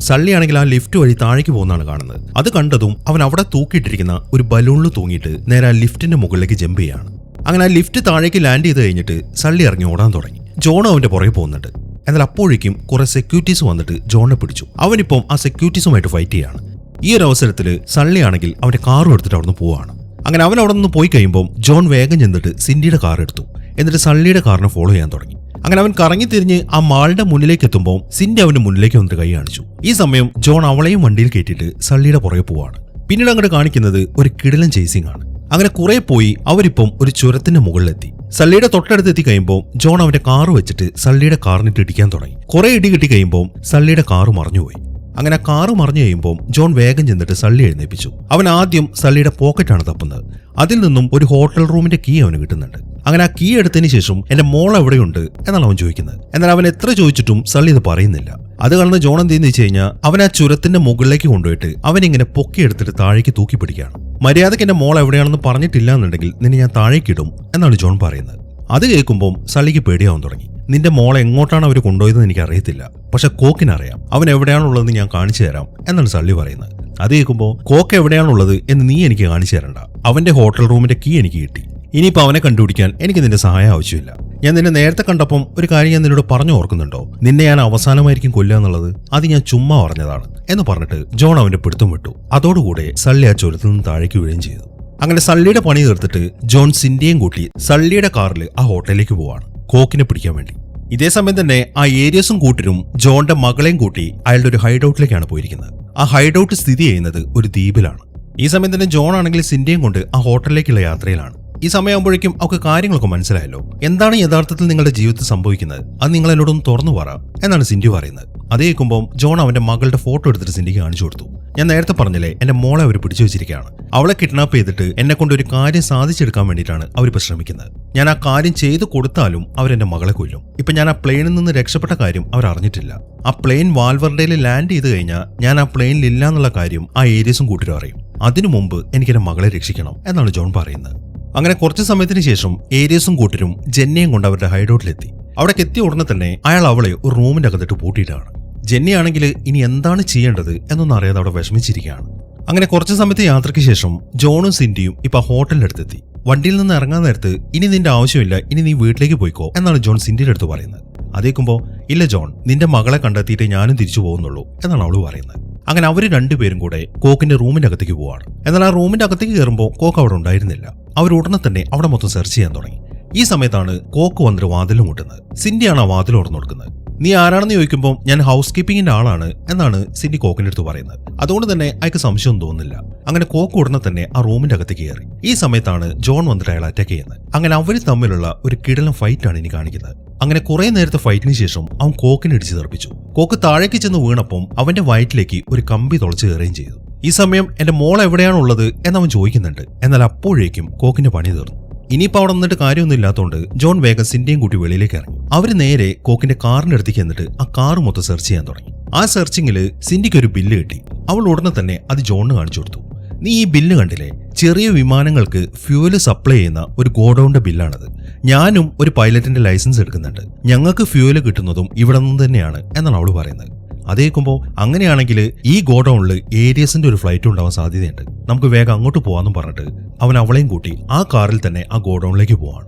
സള്ളിയാണെങ്കിൽ ആ ലിഫ്റ്റ് വഴി താഴേക്ക് പോകുന്നതാണ് കാണുന്നത്. അത് കണ്ടതും അവൻ അവിടെ തൂക്കിയിട്ടിരിക്കുന്ന ഒരു ബലൂണിൽ തൂങ്ങിയിട്ട് നേരെ ആ ലിഫ്റ്റിന്റെ മുകളിലേക്ക് ജമ്പ് ചെയ്യാണ് അങ്ങനെ ആ ലിഫ്റ്റ് താഴേക്ക് ലാൻഡ് ചെയ്ത് കഴിഞ്ഞിട്ട് സള്ളി ഇറങ്ങി ഓടാൻ തുടങ്ങി. ജോൺ അവന്റെ പുറകെ പോകുന്നുണ്ട്. എന്നാൽ അപ്പോഴേക്കും കുറെ സെക്യൂരിറ്റീസ് വന്നിട്ട് ജോണിനെ പിടിച്ചു. അവനിപ്പം ആ സെക്യൂരിറ്റീസുമായിട്ട് ഫൈറ്റ് ചെയ്യാണ്. ഈ ഒരു അവസരത്തിൽ സള്ളിയാണെങ്കിൽ അവന്റെ കാറും എടുത്തിട്ട് അവിടുന്ന് പോവാണ്. അങ്ങനെ അവൻ അവിടെ നിന്ന് പോയി കഴിയുമ്പോൾ ജോൺ വേഗം ചെന്നിട്ട് സിൻഡിയുടെ കാർ എടുത്തു. എന്നിട്ട് സള്ളിയുടെ കാറിനെ ഫോളോ ചെയ്യാൻ തുടങ്ങി. അങ്ങനെ അവൻ കറങ്ങി തിരിഞ്ഞ് ആ മാളിന്റെ മുന്നിലേക്ക് എത്തുമ്പോൾ സിൻഡി അവന്റെ മുന്നിലേക്ക് വന്നിട്ട് കൈ കാണിച്ചു. ഈ സമയം ജോൺ അവളെയും വണ്ടിയിൽ കയറ്റിയിട്ട് സള്ളിയുടെ പുറകെ പോവാണ്. പിന്നീട് അങ്ങോട്ട് കാണിക്കുന്നത് ഒരു കിടിലൻ ചേസിംഗ് ആണ്. അങ്ങനെ കുറെ പോയി അവരിപ്പം ഒരു ചുരത്തിന്റെ മുകളിലെത്തി. സള്ളിയുടെ തൊട്ടടുത്ത് എത്തി കഴിയുമ്പോൾ ജോൺ അവന്റെ കാറ് വെച്ചിട്ട് സള്ളിയുടെ കാറിനിട്ട് ഇടിക്കാൻ തുടങ്ങി. കുറെ ഇടി കിട്ടി കഴിയുമ്പോൾ സള്ളിയുടെ കാറ് മറിഞ്ഞുപോയി. അങ്ങനെ കാർ മറിഞ്ഞു കഴിയുമ്പോൾ ജോൺ വേഗം ചെന്നിട്ട് സള്ളി എഴുന്നേപ്പിച്ചു. അവൻ ആദ്യം സള്ളിയുടെ പോക്കറ്റാണ് തപ്പുന്നത്. അതിൽ നിന്നും ഒരു ഹോട്ടൽ റൂമിന്റെ കീ അവന് കിട്ടുന്നുണ്ട്. അങ്ങനെ ആ കീ എടുത്തതിന് ശേഷം എന്റെ മോൾ എവിടെയുണ്ട്? എന്നാണ് അവൻ ചോദിക്കുന്നത്. എന്നാൽ അവൻ എത്ര ചോദിച്ചിട്ടും സള്ളി ഇത് പറയുന്നില്ല. അത് കാണുന്ന ജോൺ എന്ത് ചെയ്യുന്ന കഴിഞ്ഞാൽ അവൻ ആ ചുരത്തിന്റെ മുകളിലേക്ക് കൊണ്ടുപോയിട്ട് അവൻ ഇങ്ങനെ പൊക്കിയെടുത്തിട്ട് താഴേക്ക് തൂക്കി പിടിക്കുകയാണ്. മര്യാദയ്ക്ക് എന്റെ മോൾ എവിടെയാണെന്ന് പറഞ്ഞിട്ടില്ല എന്നുണ്ടെങ്കിൽ നിന്നെ ഞാൻ താഴേക്കിടും എന്നാണ് ജോൺ പറയുന്നത്. അത് കേൾക്കുമ്പോൾ സള്ളിക്ക് പേടിയാവാൻ തുടങ്ങി. നിന്റെ മോളെ എങ്ങോട്ടാണ് അവർ കൊണ്ടുപോയതെന്ന് എനിക്ക് അറിയത്തില്ല. പക്ഷെ കോക്കിനറിയാം. അവൻ എവിടെയാണുള്ളതെന്ന് ഞാൻ കാണിച്ചു തരാം എന്നാണ് സള്ളി പറയുന്നത്. അത് കേൾക്കുമ്പോൾ കോക്ക് എവിടെയാണുള്ളത് എന്ന് നീ എനിക്ക് കാണിച്ചു തരണ്ട. അവന്റെ ഹോട്ടൽ റൂമിന്റെ കീ എനിക്ക് കിട്ടി. ഇനിയിപ്പോൾ അവനെ കണ്ടുപിടിക്കാൻ എനിക്ക് നിന്റെ സഹായം ആവശ്യമില്ല. ഞാൻ നിന്നെ നേരത്തെ കണ്ടപ്പം ഒരു കാര്യം ഞാൻ നിന്നോട് പറഞ്ഞു ഓർക്കുന്നുണ്ടോ? നിന്നെ ഞാൻ അവസാനമായിരിക്കും കൊല്ലുക എന്നുള്ളത്? അത് ഞാൻ ചുമ്മാ പറഞ്ഞതാണ്. എന്ന് പറഞ്ഞിട്ട് ജോൺ അവന്റെ പിടുത്തം വിട്ടു. അതോടുകൂടെ സള്ളി ആ ചുരത്തിൽ നിന്ന് താഴേക്ക് വീഴുകയും ചെയ്തു. അങ്ങനെ സള്ളിയുടെ പണി തീർത്തിട്ട് ജോൺ സിന്റിയും കൂട്ടി സള്ളിയുടെ കാറിൽ ആ ഹോട്ടലിലേക്ക് പോവാണ്. കോക്കിനെ പിടിക്കാൻ വേണ്ടി. ഇതേ സമയം തന്നെ ആ ഏരിയസും കൂട്ടരും ജോണിന്റെ മകളെയും കൂട്ടി അയാളുടെ ഒരു ഹൈഡ് ഔട്ടിലേക്കാണ് പോയിരിക്കുന്നത്. ആ ഹൈഡ് ഔട്ട് സ്ഥിതി ചെയ്യുന്നത് ഒരു ദ്വീപിലാണ്. ഈ സമയം തന്നെ ജോൺ ആണെങ്കിൽ സിന്റിയും കൊണ്ട് ആ ഹോട്ടലിലേക്കുള്ള യാത്രയിലാണ്. ഈ സമയമാകുമ്പോഴേക്കും അവർക്ക് കാര്യങ്ങളൊക്കെ മനസ്സിലായല്ലോ. എന്താണ് യഥാർത്ഥത്തിൽ നിങ്ങളുടെ ജീവിതത്തിൽ സംഭവിക്കുന്നത്? അത് നിങ്ങൾ എന്നോടൊന്ന് തുറന്നു പറ എന്നാണ് സിന്ധു പറയുന്നത്. അത് കേൾക്കുമ്പോൾ ജോൺ അവന്റെ മകളുടെ ഫോട്ടോ എടുത്തിട്ട് സിന്ധിക്ക് കാണിച്ചു കൊടുത്തു. ഞാൻ നേരത്തെ പറഞ്ഞില്ലേ എന്റെ മോളെ അവർ പിടിച്ചു വെച്ചിരിക്കുകയാണ്. അവളെ കിഡ്നാപ്പ് ചെയ്തിട്ട് എന്നെ കൊണ്ട് ഒരു കാര്യം സാധിച്ചെടുക്കാൻ വേണ്ടിയിട്ടാണ് അവരിപ്പോൾ ശ്രമിക്കുന്നത് ഞാൻ ആ കാര്യം ചെയ്തു കൊടുത്താലും അവരെന്റെ മകളെ കൊല്ലും. ഇപ്പൊ ഞാൻ ആ പ്ലെയിനിൽ നിന്ന് രക്ഷപ്പെട്ട കാര്യം അവർ അറിഞ്ഞിട്ടില്ല. ആ പ്ലെയിൻ വാൽവർഡയിൽ ലാൻഡ് ചെയ്ത് കഴിഞ്ഞാൽ ഞാൻ ആ പ്ലെയിനിൽ ഇല്ല എന്നുള്ള കാര്യം ആ ഏരിയസും കൂട്ടരും അറിയും. അതിനു മുമ്പ് എനിക്ക് എന്റെ മകളെ രക്ഷിക്കണം എന്നാണ് ജോൺ പറയുന്നത്. അങ്ങനെ കുറച്ച് സമയത്തിന് ശേഷം ഏരിയസും കൂട്ടരും ജെന്നയും കൊണ്ട് അവരുടെ ഹൈഡൌട്ടിലെത്തി അവിടെ എത്തിയ ഉടനെ തന്നെ അയാൾ അവളെ ഒരു റൂമിന്റെ അകത്തിട്ട് പൂട്ടിയിട്ടാണ്. ജെന്നയാണെങ്കിൽ ഇനി എന്താണ് ചെയ്യേണ്ടത് എന്നൊന്നും അറിയാതെ അവിടെ വിഷമിച്ചിരിക്കുകയാണ്. അങ്ങനെ കുറച്ച് സമയത്തെ യാത്രയ്ക്ക് ശേഷം ജോണും സിൻഡിയും ഇപ്പൊ ഹോട്ടലിനടുത്തെത്തി വണ്ടിയിൽ നിന്ന് ഇറങ്ങാൻ നേരത്ത് ഇനി നിന്റെ ആവശ്യമില്ല ഇനി നീ വീട്ടിലേക്ക് പോയിക്കോ എന്നാണ് ജോൺ സിൻഡിയുടെ അടുത്ത് പറയുന്നത്. അതേക്കുമ്പോ ഇല്ല ജോൺ നിന്റെ മകളെ കണ്ടെത്തിയിട്ട് ഞാനും തിരിച്ചു പോകുന്നുള്ളൂ എന്നാണ് അവൾ പറയുന്നത്. അങ്ങനെ അവർ രണ്ടുപേരും കൂടെ കോക്കിന്റെ റൂമിന്റെ അകത്തേക്ക് പോവാണ്. എന്നാൽ ആ റൂമിന്റെ അകത്തേക്ക് കയറുമ്പോൾ കോക്ക് അവിടെ ഉണ്ടായിരുന്നില്ല. അവർ ഉടനെ തന്നെ അവിടെ മൊത്തം സെർച്ച് ചെയ്യാൻ തുടങ്ങി. ഈ സമയത്താണ് കോക്ക് വന്നിട്ട് വാതിലും മുട്ടുന്നത്. സിന്ധിയാണ് ആ വാതിൽ ഓർന്നു കൊടുക്കുന്നത്. നീ ആരാണെന്ന് ചോദിക്കുമ്പോൾ ഞാൻ ഹൗസ് കീപ്പിംഗിന്റെ ആളാണ് എന്നാണ് സിന്ധി കോക്കിന്റെ അടുത്ത് പറയുന്നത്. അതുകൊണ്ട് തന്നെ അയാൾക്ക് സംശയം തോന്നുന്നില്ല. അങ്ങനെ കോക്ക് ഉടനെ തന്നെ ആ റൂമിന്റെ അകത്ത് കയറി. ഈ സമയത്താണ് ജോൺ വന്നിട്ട് അയാൾ അറ്റാക്ക് ചെയ്യുന്നത്. അങ്ങനെ അവർ തമ്മിലുള്ള ഒരു കിടലം ഫൈറ്റാണ് ഇനി കാണിക്കുന്നത്. അങ്ങനെ കുറെ നേരത്തെ ഫൈറ്റിന് ശേഷം അവൻ കോക്കിനെ ഇടിച്ചു തെറിപ്പിച്ചു. കോക്ക് താഴേക്ക് ചെന്ന് വീണപ്പം അവന്റെ വയറ്റിലേക്ക് ഒരു കമ്പി തുളച്ചു കയറുകയും ചെയ്തു. ഈ സമയം എന്റെ മോൾ എവിടെയാണുള്ളത് എന്നവൻ ചോദിക്കുന്നുണ്ട്. എന്നാൽ അപ്പോഴേക്കും കോക്കിന്റെ പണി തീർന്നു. ഇനിയിപ്പോൾ അവിടെ നിന്നിട്ട് കാര്യമൊന്നും ഇല്ലാത്തതുകൊണ്ട് ജോൺ വേഗം സിന്റെയും കൂട്ടി വെളിയിലേക്ക് ഇറങ്ങി. അവർ നേരെ കോക്കിന്റെ കാറിന്റെ അടുത്തേക്ക് എന്നിട്ട് ആ കാർ മൊത്തം സെർച്ച് ചെയ്യാൻ തുടങ്ങി. ആ സെർച്ചിങ്ങിൽ സിന്ധിക്ക് ഒരു ബില്ല് കിട്ടി. അവൾ ഉടനെ തന്നെ അത് ജോണിന് കാണിച്ചു കൊടുത്തു. നീ ഈ ബില്ല് കണ്ടില്ലേ? ചെറിയ വിമാനങ്ങൾക്ക് ഫ്യൂവൽ സപ്ലൈ ചെയ്യുന്ന ഒരു ഗോഡൌണിന്റെ ബില്ലാണത്. ഞാനും ഒരു പൈലറ്റിന്റെ ലൈസൻസ് എടുക്കുന്നുണ്ട്. ഞങ്ങൾക്ക് ഫ്യൂവൽ കിട്ടുന്നതും ഇവിടെ നിന്ന് തന്നെയാണ് എന്നാണ് അവൾ പറയുന്നത്. അതേക്കുമ്പോൾ അങ്ങനെയാണെങ്കിൽ ഈ ഗോഡൌണിൽ ഏരിയസിന്റെ ഒരു ഫ്ലൈറ്റ് ഉണ്ടാവാൻ സാധ്യതയുണ്ട്. നമുക്ക് വേഗം അങ്ങോട്ട് പോകാമെന്നും പറഞ്ഞിട്ട് അവൻ അവളെയും കൂട്ടി ആ കാറിൽ തന്നെ ആ ഗോഡൌണിലേക്ക് പോവാണ്.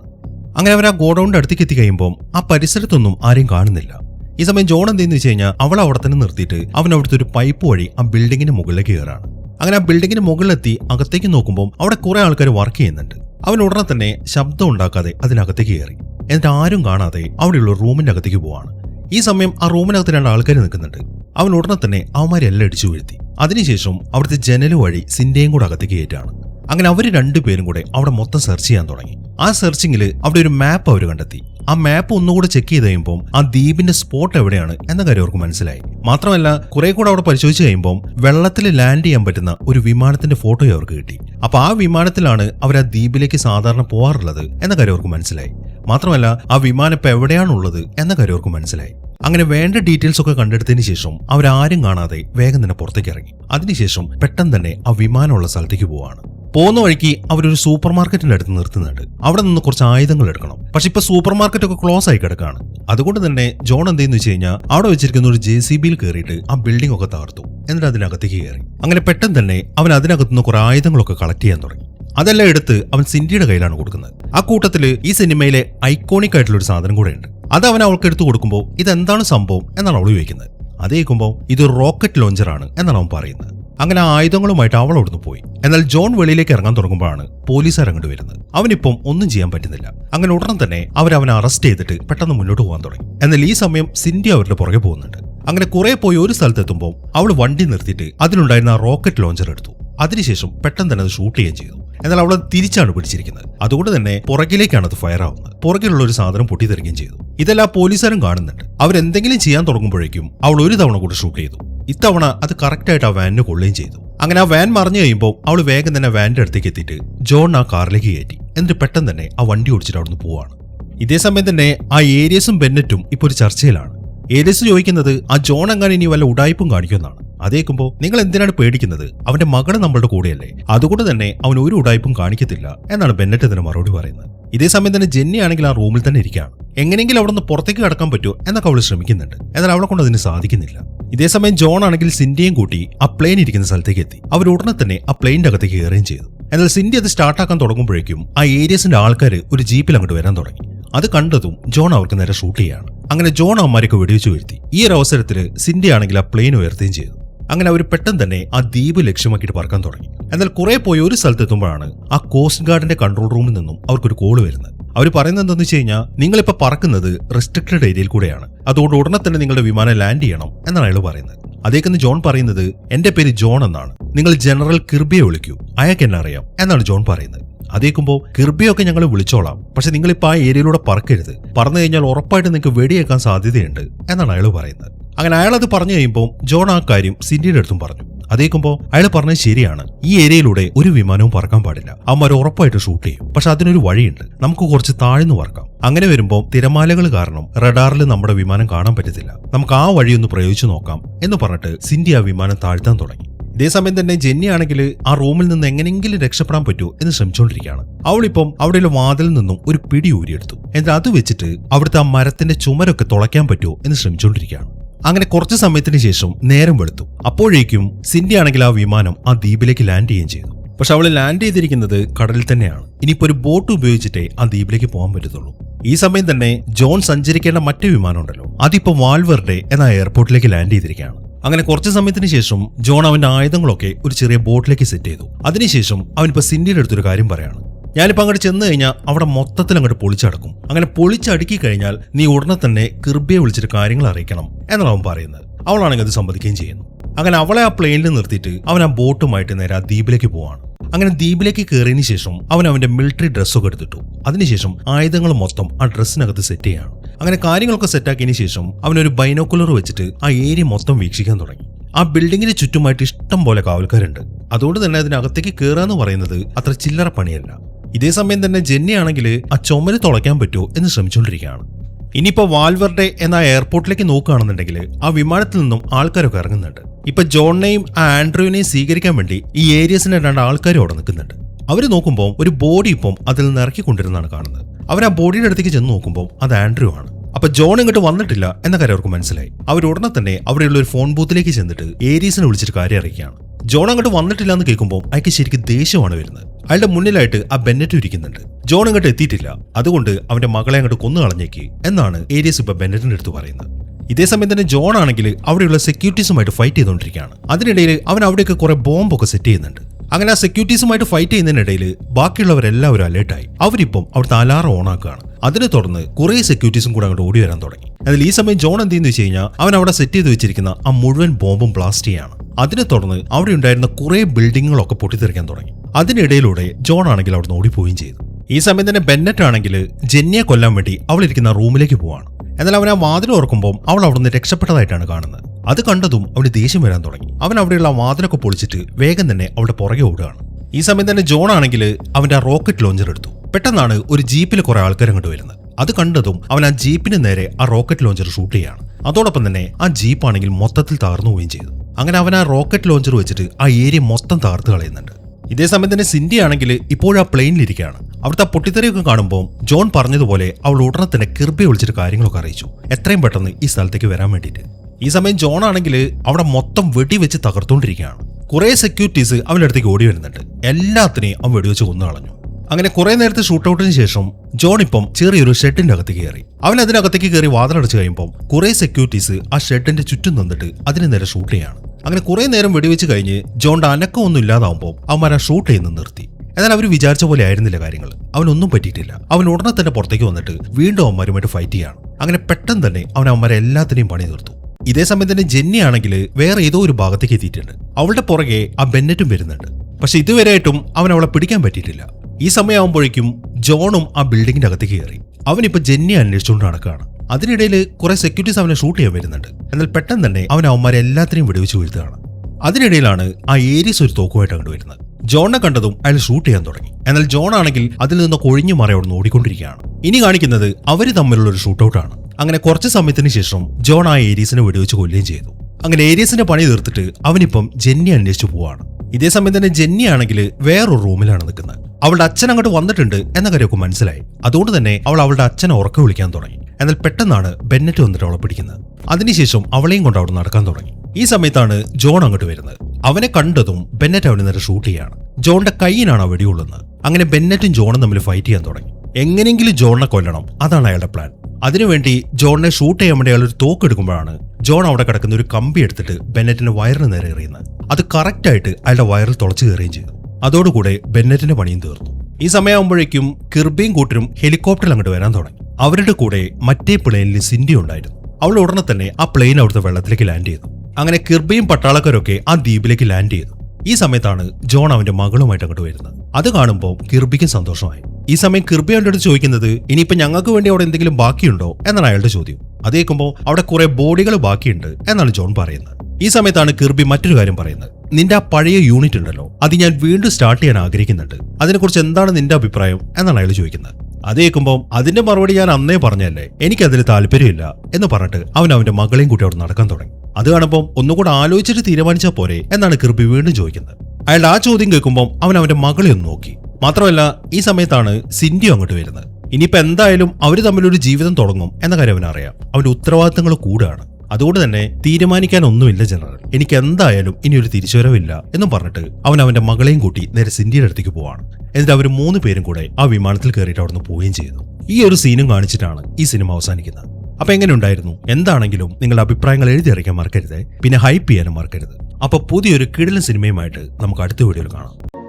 അങ്ങനെ അവർ ആ ഗോഡൌണിന്റെ അടുത്തേക്ക് എത്തി കഴിയുമ്പോൾ ആ പരിസരത്തൊന്നും ആരെയും കാണുന്നില്ല. ഈ സമയം ജോൺ എന്തെന്ന് വെച്ച് കഴിഞ്ഞാൽ അവൾ അവിടെ തന്നെ നിർത്തിയിട്ട് അവൻ അവിടുത്തെ ഒരു പൈപ്പ് വഴി ആ ബിൽഡിങ്ങിന്റെ മുകളിലേക്ക് കയറാണ് അങ്ങനെ ആ ബിൽഡിങ്ങിന് മുകളിലെത്തി അകത്തേക്ക് നോക്കുമ്പോൾ അവിടെ കുറെ ആൾക്കാർ വർക്ക് ചെയ്യുന്നുണ്ട്. അവൻ ഉടനെ തന്നെ ശബ്ദം ഉണ്ടാക്കാതെ അതിനകത്തേക്ക് കയറി. എന്നിട്ട് ആരും കാണാതെ അവിടെയുള്ള റൂമിന്റെ അകത്തേക്ക് പോവാണ്. ഈ സമയം ആ റൂമിനകത്ത് രണ്ട് ആൾക്കാർ നിൽക്കുന്നുണ്ട്. അവൻ ഉടനെ തന്നെ അവന്മാരെല്ലാം അടിച്ചു വീഴ്ത്തി. അതിനുശേഷം അവിടുത്തെ ജനൽ വഴി സിന്റെയും കൂടെ അകത്തേക്ക് കയറ്റാണ്. അങ്ങനെ അവർ രണ്ടുപേരും കൂടെ അവിടെ മൊത്തം സെർച്ച് ചെയ്യാൻ തുടങ്ങി. ആ സെർച്ചിങ്ങിൽ അവിടെ ഒരു മാപ്പ് അവർ കണ്ടെത്തി. ആ മാപ്പ് ഒന്നുകൂടെ ചെക്ക് ചെയ്ത് കഴിയുമ്പോൾ ആ ദ്വീപിന്റെ സ്പോട്ട് എവിടെയാണ് എന്ന കാര്യം അവർക്ക് മനസ്സിലായി. മാത്രമല്ല കുറെ കൂടെ അവിടെ പരിശോധിച്ച് കഴിയുമ്പോൾ വെള്ളത്തിൽ ലാൻഡ് ചെയ്യാൻ പറ്റുന്ന ഒരു വിമാനത്തിന്റെ ഫോട്ടോ അവർക്ക് കിട്ടി. അപ്പൊ ആ വിമാനത്തിലാണ് അവർ ആ ദ്വീപിലേക്ക് സാധാരണ പോകാറുള്ളത് എന്ന കാര്യം അവർക്ക് മനസ്സിലായി. മാത്രമല്ല ആ വിമാനം ഇപ്പൊ എവിടെയാണുള്ളത് എന്ന കാര്യം മനസ്സിലായി. അങ്ങനെ വേണ്ട ഡീറ്റെയിൽസ് ഒക്കെ കണ്ടെടുത്തതിന് ശേഷം അവരാരും കാണാതെ വേഗം തന്നെ പുറത്തേക്ക് ഇറങ്ങി. അതിനുശേഷം പെട്ടെന്ന് തന്നെ ആ വിമാനമുള്ള സ്ഥലത്തേക്ക് പോവാണ്. പോകുന്ന വഴിക്ക് അവരൊരു സൂപ്പർ മാർക്കറ്റിന്റെ അടുത്ത് നിർത്തുന്നുണ്ട്. അവിടെ നിന്ന് കുറച്ച് ആയുധങ്ങൾ എടുക്കണം. പക്ഷെ ഇപ്പൊ സൂപ്പർ മാർക്കറ്റ് ഒക്കെ ക്ലോസ് ആയി കിടക്കാണ്. അതുകൊണ്ട് തന്നെ ജോൺ എന്തെന്ന് വെച്ച് കഴിഞ്ഞാൽ അവിടെ വെച്ചിരിക്കുന്ന ഒരു ജെ സി ബിയിൽ കയറിയിട്ട് ആ ബിൽഡിംഗ് ഒക്കെ തകർത്തു. എന്നിട്ട് അതിനകത്തേക്ക് കയറി. അങ്ങനെ പെട്ടെന്ന് തന്നെ അവൻ അതിനകത്തുനിന്ന് കുറെ ആയുധങ്ങളൊക്കെ കളക്ട് ചെയ്യാൻ തുടങ്ങി. അതെല്ലാം എടുത്ത് അവൻ സിന്ധിയുടെ കയ്യിലാണ് കൊടുക്കുന്നത്. ആ കൂട്ടത്തിൽ ഈ സിനിമയിലെ ഐക്കോണിക് ആയിട്ടുള്ള ഒരു സാധനം കൂടെ ഉണ്ട് അത് അവൻ അവൾക്ക് എടുത്തു കൊടുക്കുമ്പോൾ ഇതെന്താണ് സംഭവം എന്നാണ് അവൾ ചോദിക്കുന്നത്. അത് കേൾക്കുമ്പോൾ ഇത് റോക്കറ്റ് ലോഞ്ചറാണ് എന്നാണ് അവൻ പറയുന്നത്. അങ്ങനെ ആയുധങ്ങളുമായിട്ട് അവൾ അവിടുന്ന് പോയി. എന്നാൽ ജോൺ വെളിയിലേക്ക് ഇറങ്ങാൻ തുടങ്ങുമ്പോഴാണ് പോലീസുകാർ അങ്ങോട്ട് വരുന്നത്. അവനിപ്പം ഒന്നും ചെയ്യാൻ പറ്റുന്നില്ല. അങ്ങനെ ഉടൻ തന്നെ അവരവനെ അറസ്റ്റ് ചെയ്തിട്ട് പെട്ടെന്ന് മുന്നോട്ട് പോകാൻ തുടങ്ങി. എന്നാൽ ഈ സമയം സിന്ധി അവരുടെ പുറകെ പോകുന്നുണ്ട്. അങ്ങനെ കുറെ പോയി ഒരു സ്ഥലത്തെത്തുമ്പോൾ അവൾ വണ്ടി നിർത്തിയിട്ട് അതിലുണ്ടായിരുന്ന റോക്കറ്റ് ലോഞ്ചർ എടുത്തു. അതിനുശേഷം പെട്ടെന്ന് തന്നെ അത് ഷൂട്ട് ചെയ്യുകയും ചെയ്തു. എന്നാൽ അവളെ തിരിച്ചാണ് പിടിച്ചിരിക്കുന്നത്. അതുകൊണ്ട് തന്നെ പുറകിലേക്കാണ് അത് ഫയർ ആവുന്നത്. പുറകിലുള്ള ഒരു സാധനം പൊട്ടിത്തെറിക്കുകയും ചെയ്തു. ഇതെല്ലാം പോലീസുകാരും കാണുന്നുണ്ട്. അവരെന്തെങ്കിലും ചെയ്യാൻ തുടങ്ങുമ്പോഴേക്കും അവൾ ഒരു തവണ കൂടി ഷൂട്ട് ചെയ്തു. ഇത്തവണ അത് കറക്റ്റായിട്ട് ആ വാനിന് കൊള്ളുകയും ചെയ്തു. അങ്ങനെ ആ വാൻ മറിഞ്ഞു കഴിയുമ്പോൾ അവൾ വേഗം തന്നെ വാനിന്റെ അടുത്തേക്ക് എത്തിയിട്ട് ജോൺ ആ കാറിലേക്ക് കയറ്റി. എന്നിട്ട് പെട്ടെന്ന് തന്നെ ആ വണ്ടി ഓടിച്ചിട്ട് അവിടുന്ന് പോവാണ്. ഇതേ സമയം തന്നെ ആ ഏരിയസും ബെന്നറ്റും ഇപ്പോൾ ഒരു ചർച്ചയിലാണ്. ഏരിയസ് ചോദിക്കുന്നത് ആ ജോൺ അങ്ങനെ ഇനി വല്ല ഉടായ്പും കാണിക്കുന്നതാണ് അതേക്കുമ്പോൾ നിങ്ങൾ എന്തിനാണ് പേടിക്കുന്നത്? അവന്റെ മകൾ നമ്മളുടെ കൂടെയല്ലേ. അതുകൊണ്ട് തന്നെ അവൻ ഒരു ഉടായ്പും കാണിക്കത്തില്ല എന്നാണ് ബെന്നറ്റ് ഇതിന് മറുപടി പറയുന്നത്. ഇതേ സമയം തന്നെ ജെന്നി ആണെങ്കിൽ ആ റൂമിൽ തന്നെ ഇരിക്കുകയാണ്. എങ്ങനെയെങ്കിലും അവിടെ നിന്ന് പുറത്തേക്ക് കടക്കാൻ പറ്റുമോ എന്നൊക്കെ അവൾ ശ്രമിക്കുന്നുണ്ട്. എന്നാൽ അവളെ കൊണ്ട് അതിന് സാധിക്കുന്നില്ല. ഇതേ സമയം ജോൺ ആണെങ്കിൽ സിന്ധിയും കൂട്ടി ആ പ്ലെയിൻ ഇരിക്കുന്ന സ്ഥലത്തേക്ക് എത്തി. അവർ ഉടനെ തന്നെ ആ പ്ലെയിന്റെ അകത്തേക്ക് കയറുകയും ചെയ്തു. എന്നാൽ സിന്ധി അത് സ്റ്റാർട്ടാക്കാൻ തുടങ്ങുമ്പോഴേക്കും ആ ഏരിയസിന്റെ ആൾക്കാർ ഒരു ജീപ്പിൽ അങ്ങോട്ട് വരാൻ തുടങ്ങി. അത് കണ്ടതും ജോൺ അവർക്ക് നേരെ ഷൂട്ട് ചെയ്യാണ്. അങ്ങനെ ജോൺ അവന്മാരൊക്കെ വെടിവെച്ച് വീഴ്ത്തി. ഈ ഒരു അവസരത്തിൽ സിൻഡി ആണെങ്കിൽ ആ പ്ലെയിൻ ഉയർത്തുകയും ചെയ്തു. അങ്ങനെ അവർ പെട്ടെന്ന് തന്നെ ആ ദ്വീപ് ലക്ഷ്യമാക്കിയിട്ട് പറക്കാൻ തുടങ്ങി. എന്നാൽ കുറെ പോയി ഒരു സ്ഥലത്ത് എത്തുമ്പോഴാണ് ആ കോസ്റ്റ് ഗാർഡിന്റെ കൺട്രോൾ റൂമിൽ നിന്നും അവർക്കൊരു കോൾ വരുന്നത്. അവർ പറയുന്നത് എന്താണെന്ന് വെച്ച് കഴിഞ്ഞാൽ നിങ്ങളിപ്പോൾ പറക്കുന്നത് റെസ്ട്രിക്റ്റഡ് ഏരിയയിൽ കൂടെയാണ്. അതുകൊണ്ട് ഉടനെ തന്നെ നിങ്ങളുടെ വിമാനം ലാൻഡ് ചെയ്യണം എന്നാണ് അയാൾ പറയുന്നത്. അതേക്കെന്ന് ജോൺ പറയുന്നത് എന്റെ പേര് ജോൺ എന്നാണ്. നിങ്ങൾ ജനറൽ കിർബിയെ വിളിക്കൂ. അയാൾക്ക് എന്നെ അറിയാം എന്നാണ് ജോൺ പറയുന്നത്. അതേക്കുമ്പോൾ കിർബിയൊക്കെ ഞങ്ങൾ വിളിച്ചോളാം. പക്ഷെ നിങ്ങളിപ്പോൾ ആ ഏരിയയിലൂടെ പറക്കരുത്. പറഞ്ഞു കഴിഞ്ഞാൽ ഉറപ്പായിട്ട് നിങ്ങൾക്ക് വെടിയേക്കാൻ സാധ്യതയുണ്ട് എന്നാണ് അയാൾ പറയുന്നത്. അങ്ങനെ അയാൾ അത് പറഞ്ഞു കഴിയുമ്പോൾ ജോൺ ആ കാര്യം സിന്ധിയുടെ അടുത്തും പറഞ്ഞു. അതേക്കുമ്പോൾ അയാൾ പറഞ്ഞത് ശരിയാണ്. ഈ ഏരിയയിലൂടെ ഒരു വിമാനവും പറക്കാൻ പാടില്ല. അവന്മാർ ഉറപ്പായിട്ട് ഷൂട്ട് ചെയ്യും. പക്ഷെ അതിനൊരു വഴിയുണ്ട്. നമുക്ക് കുറച്ച് താഴ്ന്നു പറക്കാം. അങ്ങനെ വരുമ്പോൾ തിരമാലകൾ കാരണം റഡാറിൽ നമ്മുടെ വിമാനം കാണാൻ പറ്റത്തില്ല. നമുക്ക് ആ വഴിയൊന്ന് പ്രയോഗിച്ചു നോക്കാം എന്ന് പറഞ്ഞിട്ട് സിന്ധി ആ വിമാനം താഴ്ത്താൻ തുടങ്ങി. ഇതേസമയം തന്നെ ജെന്നി ആണെങ്കിൽ ആ റൂമിൽ നിന്ന് എങ്ങനെയെങ്കിലും രക്ഷപ്പെടാൻ പറ്റുമോ എന്ന് ശ്രമിച്ചുകൊണ്ടിരിക്കുകയാണ്. അവളിപ്പം അവിടെയുള്ള വാതിൽ നിന്നും ഒരു പിടി ഊരിയെടുത്തു. എന്നിട്ട് അത് വെച്ചിട്ട് അവിടുത്തെ ആ മരത്തിന്റെ ചുമരൊക്കെ തുളയ്ക്കാൻ പറ്റുമോ എന്ന് ശ്രമിച്ചുകൊണ്ടിരിക്കുകയാണ്. അങ്ങനെ കുറച്ച് സമയത്തിന് ശേഷം നേരം വെളുത്തു. അപ്പോഴേക്കും സിന്ധി ആണെങ്കിൽ ആ വിമാനം ആ ദ്വീപിലേക്ക് ലാൻഡ് ചെയ്യുകയും ചെയ്തു. പക്ഷെ അവൾ ലാൻഡ് ചെയ്തിരിക്കുന്നത് കടലിൽ തന്നെയാണ്. ഇനിയിപ്പോ ഒരു ബോട്ട് ഉപയോഗിച്ചിട്ടേ ആ ദ്വീപിലേക്ക് പോകാൻ പറ്റത്തുള്ളൂ. ഈ സമയം തന്നെ ജോൺ സഞ്ചരിക്കേണ്ട മറ്റു വിമാനം ഉണ്ടല്ലോ. അതിപ്പോ വാൽവെർഡെ എന്ന എയർപോർട്ടിലേക്ക് ലാൻഡ് ചെയ്തിരിക്കുകയാണ്. അങ്ങനെ കുറച്ച് സമയത്തിന് ശേഷം ജോൺ അവന്റെ ആയുധങ്ങളൊക്കെ ഒരു ചെറിയ ബോട്ടിലേക്ക് സെറ്റ് ചെയ്തു. അതിനുശേഷം അവനിപ്പോ സിന്ധിയുടെ അടുത്തൊരു കാര്യം പറയാണ്. ഞാനിപ്പോ അങ്ങോട്ട് ചെന്ന് കഴിഞ്ഞാൽ അവിടെ മൊത്തത്തിൽ അങ്ങോട്ട് പൊളിച്ചടക്കും. അങ്ങനെ പൊളിച്ചടുക്കി കഴിഞ്ഞാൽ നീ ഉടനെ തന്നെ കിർബിയെ വിളിച്ചിട്ട് കാര്യങ്ങൾ അറിയിക്കണം എന്നാണ് അവൻ പറയുന്നത്. അവളാണെങ്കിൽ അത് സമ്മതിക്കുകയും ചെയ്യുന്നു. അങ്ങനെ അവളെ ആ പ്ലെയിനിൽ നിർത്തിയിട്ട് അവൻ ആ ബോട്ടുമായിട്ട് നേരെ ആ ദ്വീപിലേക്ക് പോവാണ്. അങ്ങനെ ദ്വീപിലേക്ക് കയറിയതിന് ശേഷം അവൻ അവന്റെ മിലിറ്ററി ഡ്രസ്സൊക്കെ എടുത്തിട്ടു. അതിനുശേഷം ആയുധങ്ങൾ മൊത്തം ആ ഡ്രസ്സിനകത്ത് സെറ്റ് ചെയ്യാണ്. അങ്ങനെ കാര്യങ്ങളൊക്കെ സെറ്റാക്കിയതിന് ശേഷം അവനൊരു ബൈനോക്കുലർ വെച്ചിട്ട് ആ ഏരിയ മൊത്തം വീക്ഷിക്കാൻ തുടങ്ങി. ആ ബിൽഡിങ്ങിന് ചുറ്റുമായിട്ട് ഇഷ്ടം പോലെ കാവൽക്കാരുണ്ട്. അതുകൊണ്ട് തന്നെ അതിനകത്തേക്ക് കയറാന്ന് പറയുന്നത് അത്ര ചില്ലറ പണിയല്ല. ഇതേ സമയം തന്നെ ജെന്നി ആണെങ്കിൽ ആ ചുമര് തുളയ്ക്കാൻ പറ്റുമോ എന്ന് ശ്രമിച്ചുകൊണ്ടിരിക്കുകയാണ്. ഇനിയിപ്പോൾ വാൽവർഡേ എന്ന എയർപോർട്ടിലേക്ക് നോക്കുകയാണെന്നുണ്ടെങ്കിൽ ആ വിമാനത്തിൽ നിന്നും ആൾക്കാരൊക്കെ ഇറങ്ങുന്നുണ്ട്. ഇപ്പൊ ജോണിനെയും ആൻഡ്രൂവിനെയും സ്വീകരിക്കാൻ വേണ്ടി ഈ ഏരിയസിന്റെ രണ്ട് ആൾക്കാരും അവിടെ നിൽക്കുന്നുണ്ട്. അവർ നോക്കുമ്പോൾ ഒരു ബോഡി ഇപ്പം അതിൽ നിന്ന് ഇറക്കിക്കൊണ്ടിരുന്നാണ് കാണുന്നത്. അവർ ആ ബോഡിയുടെ അടുത്തേക്ക് ചെന്ന് നോക്കുമ്പോൾ അത് ആൻഡ്രൂ ആണ്. അപ്പൊ ജോൺ ഇങ്ങോട്ട് വന്നിട്ടില്ല എന്ന കാര്യം അവർക്ക് മനസ്സിലായി. അവർ ഉടനെ തന്നെ അവിടെയുള്ള ഒരു ഫോൺ ബൂത്തിലേക്ക് ചെന്നിട്ട് ഏരിയസിനെ വിളിച്ചിട്ട് കാര്യം അറിയിക്കുകയാണ്. ജോൺ അങ്ങോട്ട് വന്നിട്ടില്ല എന്ന് കേൾക്കുമ്പോൾ അയാൾക്ക് ശരിക്കും ദേഷ്യമാണ് വരുന്നത്. അയാളുടെ മുന്നിലായിട്ട് ആ ബെന്നറ്റ് ഇരിക്കുന്നുണ്ട്. ജോൺ അങ്ങോട്ട് എത്തിയിട്ടില്ല. അതുകൊണ്ട് അവന്റെ മകളെ അങ്ങോട്ട് കൊന്നു കളഞ്ഞേക്ക് എന്നാണ് ഏരിയസ് ഇപ്പൊ ബെന്നറ്റിന്റെ അടുത്ത് പറയുന്നത്. ഇതേ സമയം തന്നെ ജോൺ ആണെങ്കിൽ അവിടെയുള്ള സെക്യൂരിറ്റീസുമായിട്ട് ഫൈറ്റ് ചെയ്തുകൊണ്ടിരിക്കുകയാണ്. അതിനിടയിൽ അവൻ അവിടെയൊക്കെ കുറെ ബോംബൊക്കെ സെറ്റ് ചെയ്യുന്നുണ്ട്. അങ്ങനെ ആ സെക്യൂരിറ്റീസുമായിട്ട് ഫൈറ്റ് ചെയ്യുന്നതിനിടയിൽ ബാക്കിയുള്ളവരെല്ലാവരും അലേർട്ടായി അവരിപ്പം അവിടുത്തെ അലാറം ഓണാക്കുകയാണ് അതിനെ തുടർന്ന് കുറെ സെക്യൂരിറ്റീസും കൂടെ അങ്ങോട്ട് ഓടി വരാൻ തുടങ്ങി. എന്നാൽ ഈ സമയം ജോൺ എന്ത് ചെയ്യുന്നു വെച്ച് കഴിഞ്ഞാൽ അവൻ അവിടെ സെറ്റ് ചെയ്ത് വെച്ചിരിക്കുന്ന ആ മുഴുവൻ ബോംബും ബ്ലാസ്റ്റ് ചെയ്യാണ്. അതിനെ തുടർന്ന് അവിടെ ഉണ്ടായിരുന്ന കുറെ ബിൽഡിങ്ങുകളൊക്കെ പൊട്ടിത്തെറിക്കാൻ തുടങ്ങി. അതിനിടയിലൂടെ ജോൺ ആണെങ്കിൽ അവിടുന്ന് ഓടിപ്പോവുകയും ചെയ്തു. ഈ സമയം തന്നെ ബെന്നറ്റ് ആണെങ്കിൽ ജെന്നിയെ കൊല്ലാൻ വേണ്ടി അവൾ ഇരിക്കുന്ന റൂമിലേക്ക് പോവാണ്. എന്നാൽ അവൻ ആ വാതിൽ ഓർക്കുമ്പോൾ അവൾ അവിടുന്ന് രക്ഷപ്പെട്ടതായിട്ടാണ് കാണുന്നത്. അത് കണ്ടതും അവന് ദേഷ്യം വരാൻ തുടങ്ങി. അവൻ അവിടെയുള്ള വാതിലൊക്കെ പൊളിച്ചിട്ട് വേഗം തന്നെ അവളുടെ പുറകെ ഓടുകയാണ്. ഈ സമയം തന്നെ ജോൺ ആണെങ്കിൽ അവന്റെ ആ റോക്കറ്റ് ലോഞ്ചർ എടുത്തു. പെട്ടെന്നാണ് ഒരു ജീപ്പിൽ കുറെ ആൾക്കാർ അങ്ങോട്ട് വരുന്നത്. അത് കണ്ടതും അവൻ ആ ജീപ്പിന് നേരെ ആ റോക്കറ്റ് ലോഞ്ചർ ഷൂട്ട് ചെയ്യാണ്. അതോടൊപ്പം തന്നെ ആ ജീപ്പ് ആണെങ്കിൽ മൊത്തത്തിൽ തകർന്നു പോവുകയും ചെയ്തു. അങ്ങനെ അവൻ ആ റോക്കറ്റ് ലോഞ്ചർ വെച്ചിട്ട് ആ ഏരിയ മൊത്തം തകർത്ത് കളയുന്നുണ്ട്. ഇതേ സമയം തന്നെ സിൻഡി ആണെങ്കിൽ ഇപ്പോഴും ആ പ്ലെയിനിലിരിക്കുകയാണ് അവിടുത്തെ പൊട്ടിത്തെറിയൊക്കെ കാണുമ്പോൾ ജോൺ പറഞ്ഞതുപോലെ അവൾ ഉടനെ തന്നെ കിർബി വിളിച്ചിട്ട് കാര്യങ്ങളൊക്കെ അറിയിച്ചു. എത്രയും പെട്ടെന്ന് ഈ സ്ഥലത്തേക്ക് വരാൻ വേണ്ടിയിട്ട്. ഈ സമയം ജോൺ ആണെങ്കിൽ അവിടെ മൊത്തം വെടിവെച്ച് തകർത്തുകൊണ്ടിരിക്കുകയാണ് കുറെ സെക്യൂരിറ്റീസ് അവന്റെ അടുത്തേക്ക് ഓടി വരുന്നുണ്ട്. എല്ലാത്തിനെയും അവൻ വെടിവെച്ച് കൊന്നു കളഞ്ഞു അങ്ങനെ കുറെ നേരത്തെ ഷൂട്ടൌട്ടിന് ശേഷം ജോൺ ഇപ്പം ചെറിയൊരു ഷെഡിന്റെ അകത്ത് കയറി. അവൻ അതിനകത്തേക്ക് കയറി വാതിലടച്ച് കഴിയുമ്പോൾ കുറെ സെക്യൂരിറ്റീസ് ആ ഷെഡിന്റെ ചുറ്റും നിന്നിട്ട് അതിന് നേരെ ഷൂട്ട് ചെയ്യാണ്. അങ്ങനെ കുറെ നേരം വെടിവെച്ച് കഴിഞ്ഞ് ജോണിന്റെ അനക്കമൊന്നും ഇല്ലാതാവുമ്പോൾ അവന്മാർ ആ ഷൂട്ട് ചെയ്യുന്നത് നിർത്തി. എന്നാൽ അവർ വിചാരിച്ച പോലെ ആയിരുന്നില്ല കാര്യങ്ങൾ. അവനൊന്നും പറ്റിയിട്ടില്ല. അവൻ ഉടനെ തന്നെ പുറത്തേക്ക് വന്നിട്ട് വീണ്ടും അവന്മാരുമായിട്ട് ഫൈറ്റ് ചെയ്യാണ്. അങ്ങനെ പെട്ടെന്ന് തന്നെ അവൻ അവന്മാരെ എല്ലാത്തിനെയും പണി തീർത്തു. ഇതേ സമയം തന്നെ ജെന്നി ആണെങ്കിൽ വേറെ ഏതോ ഒരു ഭാഗത്തേക്ക് എത്തിയിട്ടുണ്ട്. അവളുടെ പുറകെ ആ ബെന്നറ്റും വരുന്നുണ്ട്. പക്ഷെ ഇതുവരെയായിട്ടും അവൻ അവളെ പിടിക്കാൻ പറ്റിയിട്ടില്ല. ഈ സമയമാകുമ്പോഴേക്കും ജോണും ആ ബിൽഡിങ്ങിന്റെ അകത്തേക്ക് കയറി. അവനിപ്പോ ജെന്നി അന്വേഷിച്ചുകൊണ്ട് നടക്കുകയാണ്. അതിനിടയിൽ കുറെ സെക്യൂരിറ്റീസ് അവനെ ഷൂട്ട് ചെയ്യാൻ വരുന്നുണ്ട്. എന്നാൽ പെട്ടെന്ന് തന്നെ അവൻ അവന്മാരെ എല്ലാത്തിനെയും വെടിവെച്ച് വീഴ്ത്തുകയാണ്. അതിനിടയിലാണ് ആ ഏരീസ് ഒരു തോക്കുമായിട്ട് അങ്ങോട്ട് വരുന്നത്. ജോണിനെ കണ്ടതും അയാൾ ഷൂട്ട് ചെയ്യാൻ തുടങ്ങി. എന്നാൽ ജോൺ ആണെങ്കിൽ അതിൽ നിന്ന് കൊഴിഞ്ഞു മാറി അവിടെ ഓടിക്കൊണ്ടിരിക്കുകയാണ്. ഇനി കാണിക്കുന്നത് അവർ തമ്മിലുള്ള ഒരു ഷൂട്ടൌട്ടാണ് അങ്ങനെ കുറച്ച് സമയത്തിന് ശേഷം ജോൺ ആ ഏരിയസിനെ വെടിവെച്ച് കൊല്ലുകയും ചെയ്തു. അങ്ങനെ ഏരീസിന്റെ പണി തീർത്തിട്ട് അവനിപ്പം ജെന്നി അന്വേഷിച്ചു പോവാണ്. ഇതേ സമയം തന്നെ ജെന്നി ആണെങ്കിൽ വേറൊരു റൂമിലാണ് നിൽക്കുന്നത്. അവളുടെ അച്ഛൻ അങ്ങോട്ട് വന്നിട്ടുണ്ട് എന്ന കാര്യമൊക്കെ മനസ്സിലായി. അതുകൊണ്ട് തന്നെ അവൾ അവളുടെ അച്ഛനെ ഉറക്കെ വിളിക്കാൻ തുടങ്ങി. എന്നാൽ പെട്ടെന്നാണ് ബെന്നറ്റ് വന്നിട്ട് അവളെ പിടിക്കുന്നത്. അതിനുശേഷം അവളെയും കൊണ്ട് അവിടെ നടക്കാൻ തുടങ്ങി. ഈ സമയത്താണ് ജോൺ അങ്ങോട്ട് വരുന്നത്. അവനെ കണ്ടതും ബെന്നറ്റ് അവന് നേരെ ഷൂട്ട് ചെയ്യാണ്. ജോണിന്റെ കൈയിനാണ് ആ വെടിയുള്ളത് അങ്ങനെ ബെന്നറ്റും ജോണും തമ്മിൽ ഫൈറ്റ് ചെയ്യാൻ തുടങ്ങി. എങ്ങനെയെങ്കിലും ജോണിനെ കൊല്ലണം. അതാണ് അയാളുടെ പ്ലാൻ അതിനുവേണ്ടി ജോണിനെ ഷൂട്ട് ചെയ്യാൻ വേണ്ടി അയാൾ ഒരു തോക്ക് എടുക്കുമ്പോഴാണ് ജോൺ അവിടെ കിടക്കുന്ന ഒരു കമ്പി എടുത്തിട്ട് ബെന്നറ്റിന്റെ വയറിന് നേരെ എറിയുന്നത്. അത് കറക്റ്റായിട്ട് അയാളുടെ വയറിൽ തുളച്ചു കയറുകയും ചെയ്തു. അതോടുകൂടെ ബെന്നറ്റിന്റെ പണിയും തീർന്നു. ഈ സമയമാകുമ്പോഴേക്കും കിർബിയും കൂട്ടരും ഹെലികോപ്റ്ററിൽ അങ്ങോട്ട് വരാൻ തുടങ്ങി. അവരുടെ കൂടെ മറ്റേ പ്ലെയിനിൽ സിൻഡി ഉണ്ടായിരുന്നു. അവൾ ഉടനെ തന്നെ ആ പ്ലെയിൻ അവിടുത്തെ വെള്ളത്തിലേക്ക് ലാൻഡ് ചെയ്തു. അങ്ങനെ കിർബിയും പട്ടാളക്കാരൊക്കെ ആ ദ്വീപിലേക്ക് ലാൻഡ് ചെയ്തു. ഈ സമയത്താണ് ജോൺ അവന്റെ മകളുമായിട്ട് അങ്ങോട്ട് വരുന്നത്. അത് കാണുമ്പോൾ കിർബിക്ക് സന്തോഷമായി. ഈ സമയം കിർബി അവന്റെ അടുത്ത് ചോദിക്കുന്നത് ഇനിയിപ്പോ ഞങ്ങൾക്ക് വേണ്ടി അവിടെ എന്തെങ്കിലും ബാക്കിയുണ്ടോ? എന്നാണ് അയാളുടെ ചോദ്യം. അത് കേൾക്കുമ്പോൾ അവിടെ കുറെ ബോഡികൾ ബാക്കിയുണ്ട് എന്നാണ് ജോൺ പറയുന്നത്. ഈ സമയത്താണ് കിർബി മറ്റൊരു കാര്യം പറയുന്നത്. നിന്റെ ആ പഴയ യൂണിറ്റ് ഉണ്ടല്ലോ അത് ഞാൻ വീണ്ടും സ്റ്റാർട്ട് ചെയ്യാൻ ആഗ്രഹിക്കുന്നുണ്ട്. അതിനെക്കുറിച്ച് എന്താണ് നിന്റെ അഭിപ്രായം? എന്നാണ് അയാൾ ചോദിക്കുന്നത്. അത് കേൾക്കുമ്പോൾ അതിന്റെ മറുപടി ഞാൻ അന്നേ പറഞ്ഞല്ലേ എനിക്കതിൽ താല്പര്യമില്ല എന്ന് പറഞ്ഞിട്ട് അവൻ അവന്റെ മകളെയും കൂട്ടി അവിടെ നടക്കാൻ തുടങ്ങി. അത് കാണുമ്പോൾ ഒന്നുകൂടെ ആലോചിച്ചിട്ട് തീരുമാനിച്ചാൽ പോരെ എന്നാണ് കിർബി വീണ്ടും ചോദിക്കുന്നത്. അയാൾ ആ ചോദ്യം കേൾക്കുമ്പോൾ അവൻ അവന്റെ മകളെ ഒന്ന് നോക്കി. മാത്രമല്ല ഈ സമയത്താണ് സിൻഡി അങ്ങോട്ട് വരുന്നത്. ഇനിയിപ്പോ എന്തായാലും അവർ തമ്മിലൊരു ജീവിതം തുടങ്ങും എന്ന കാര്യം അവനറിയാം. അവന്റെ ഉത്തരവാദിത്തങ്ങൾ കൂടാണ്. അതുകൊണ്ട് തന്നെ തീരുമാനിക്കാനൊന്നുമില്ല ജനറൽ. എനിക്ക് എന്തായാലും ഇനി ഒരു തിരിച്ചുവരവില്ല എന്നും പറഞ്ഞിട്ട് അവൻ അവന്റെ മകളെയും കൂട്ടി നേരെ സിന്ധ്യയുടെ അടുത്തേക്ക് പോവാണ്. എന്നിട്ട് അവർ മൂന്ന് പേരും കൂടെ ആ വിമാനത്തിൽ കയറിയിട്ട് അവിടുന്ന് പോവുകയും ചെയ്യുന്നു. ഈ ഒരു സീനും കാണിച്ചിട്ടാണ് ഈ സിനിമ അവസാനിക്കുന്നത്. അപ്പൊ എങ്ങനെ ഉണ്ടായിരുന്നു? എന്താണെങ്കിലും നിങ്ങളുടെ അഭിപ്രായങ്ങൾ എഴുതി അറിയിക്കാൻ മറക്കരുത്. പിന്നെ ഹൈപ്പ് ചെയ്യാനും മറക്കരുത്. അപ്പൊ പുതിയൊരു കിടലൻ സിനിമയുമായിട്ട് നമുക്ക് അടുത്ത വീഡിയോയിൽ കാണാം.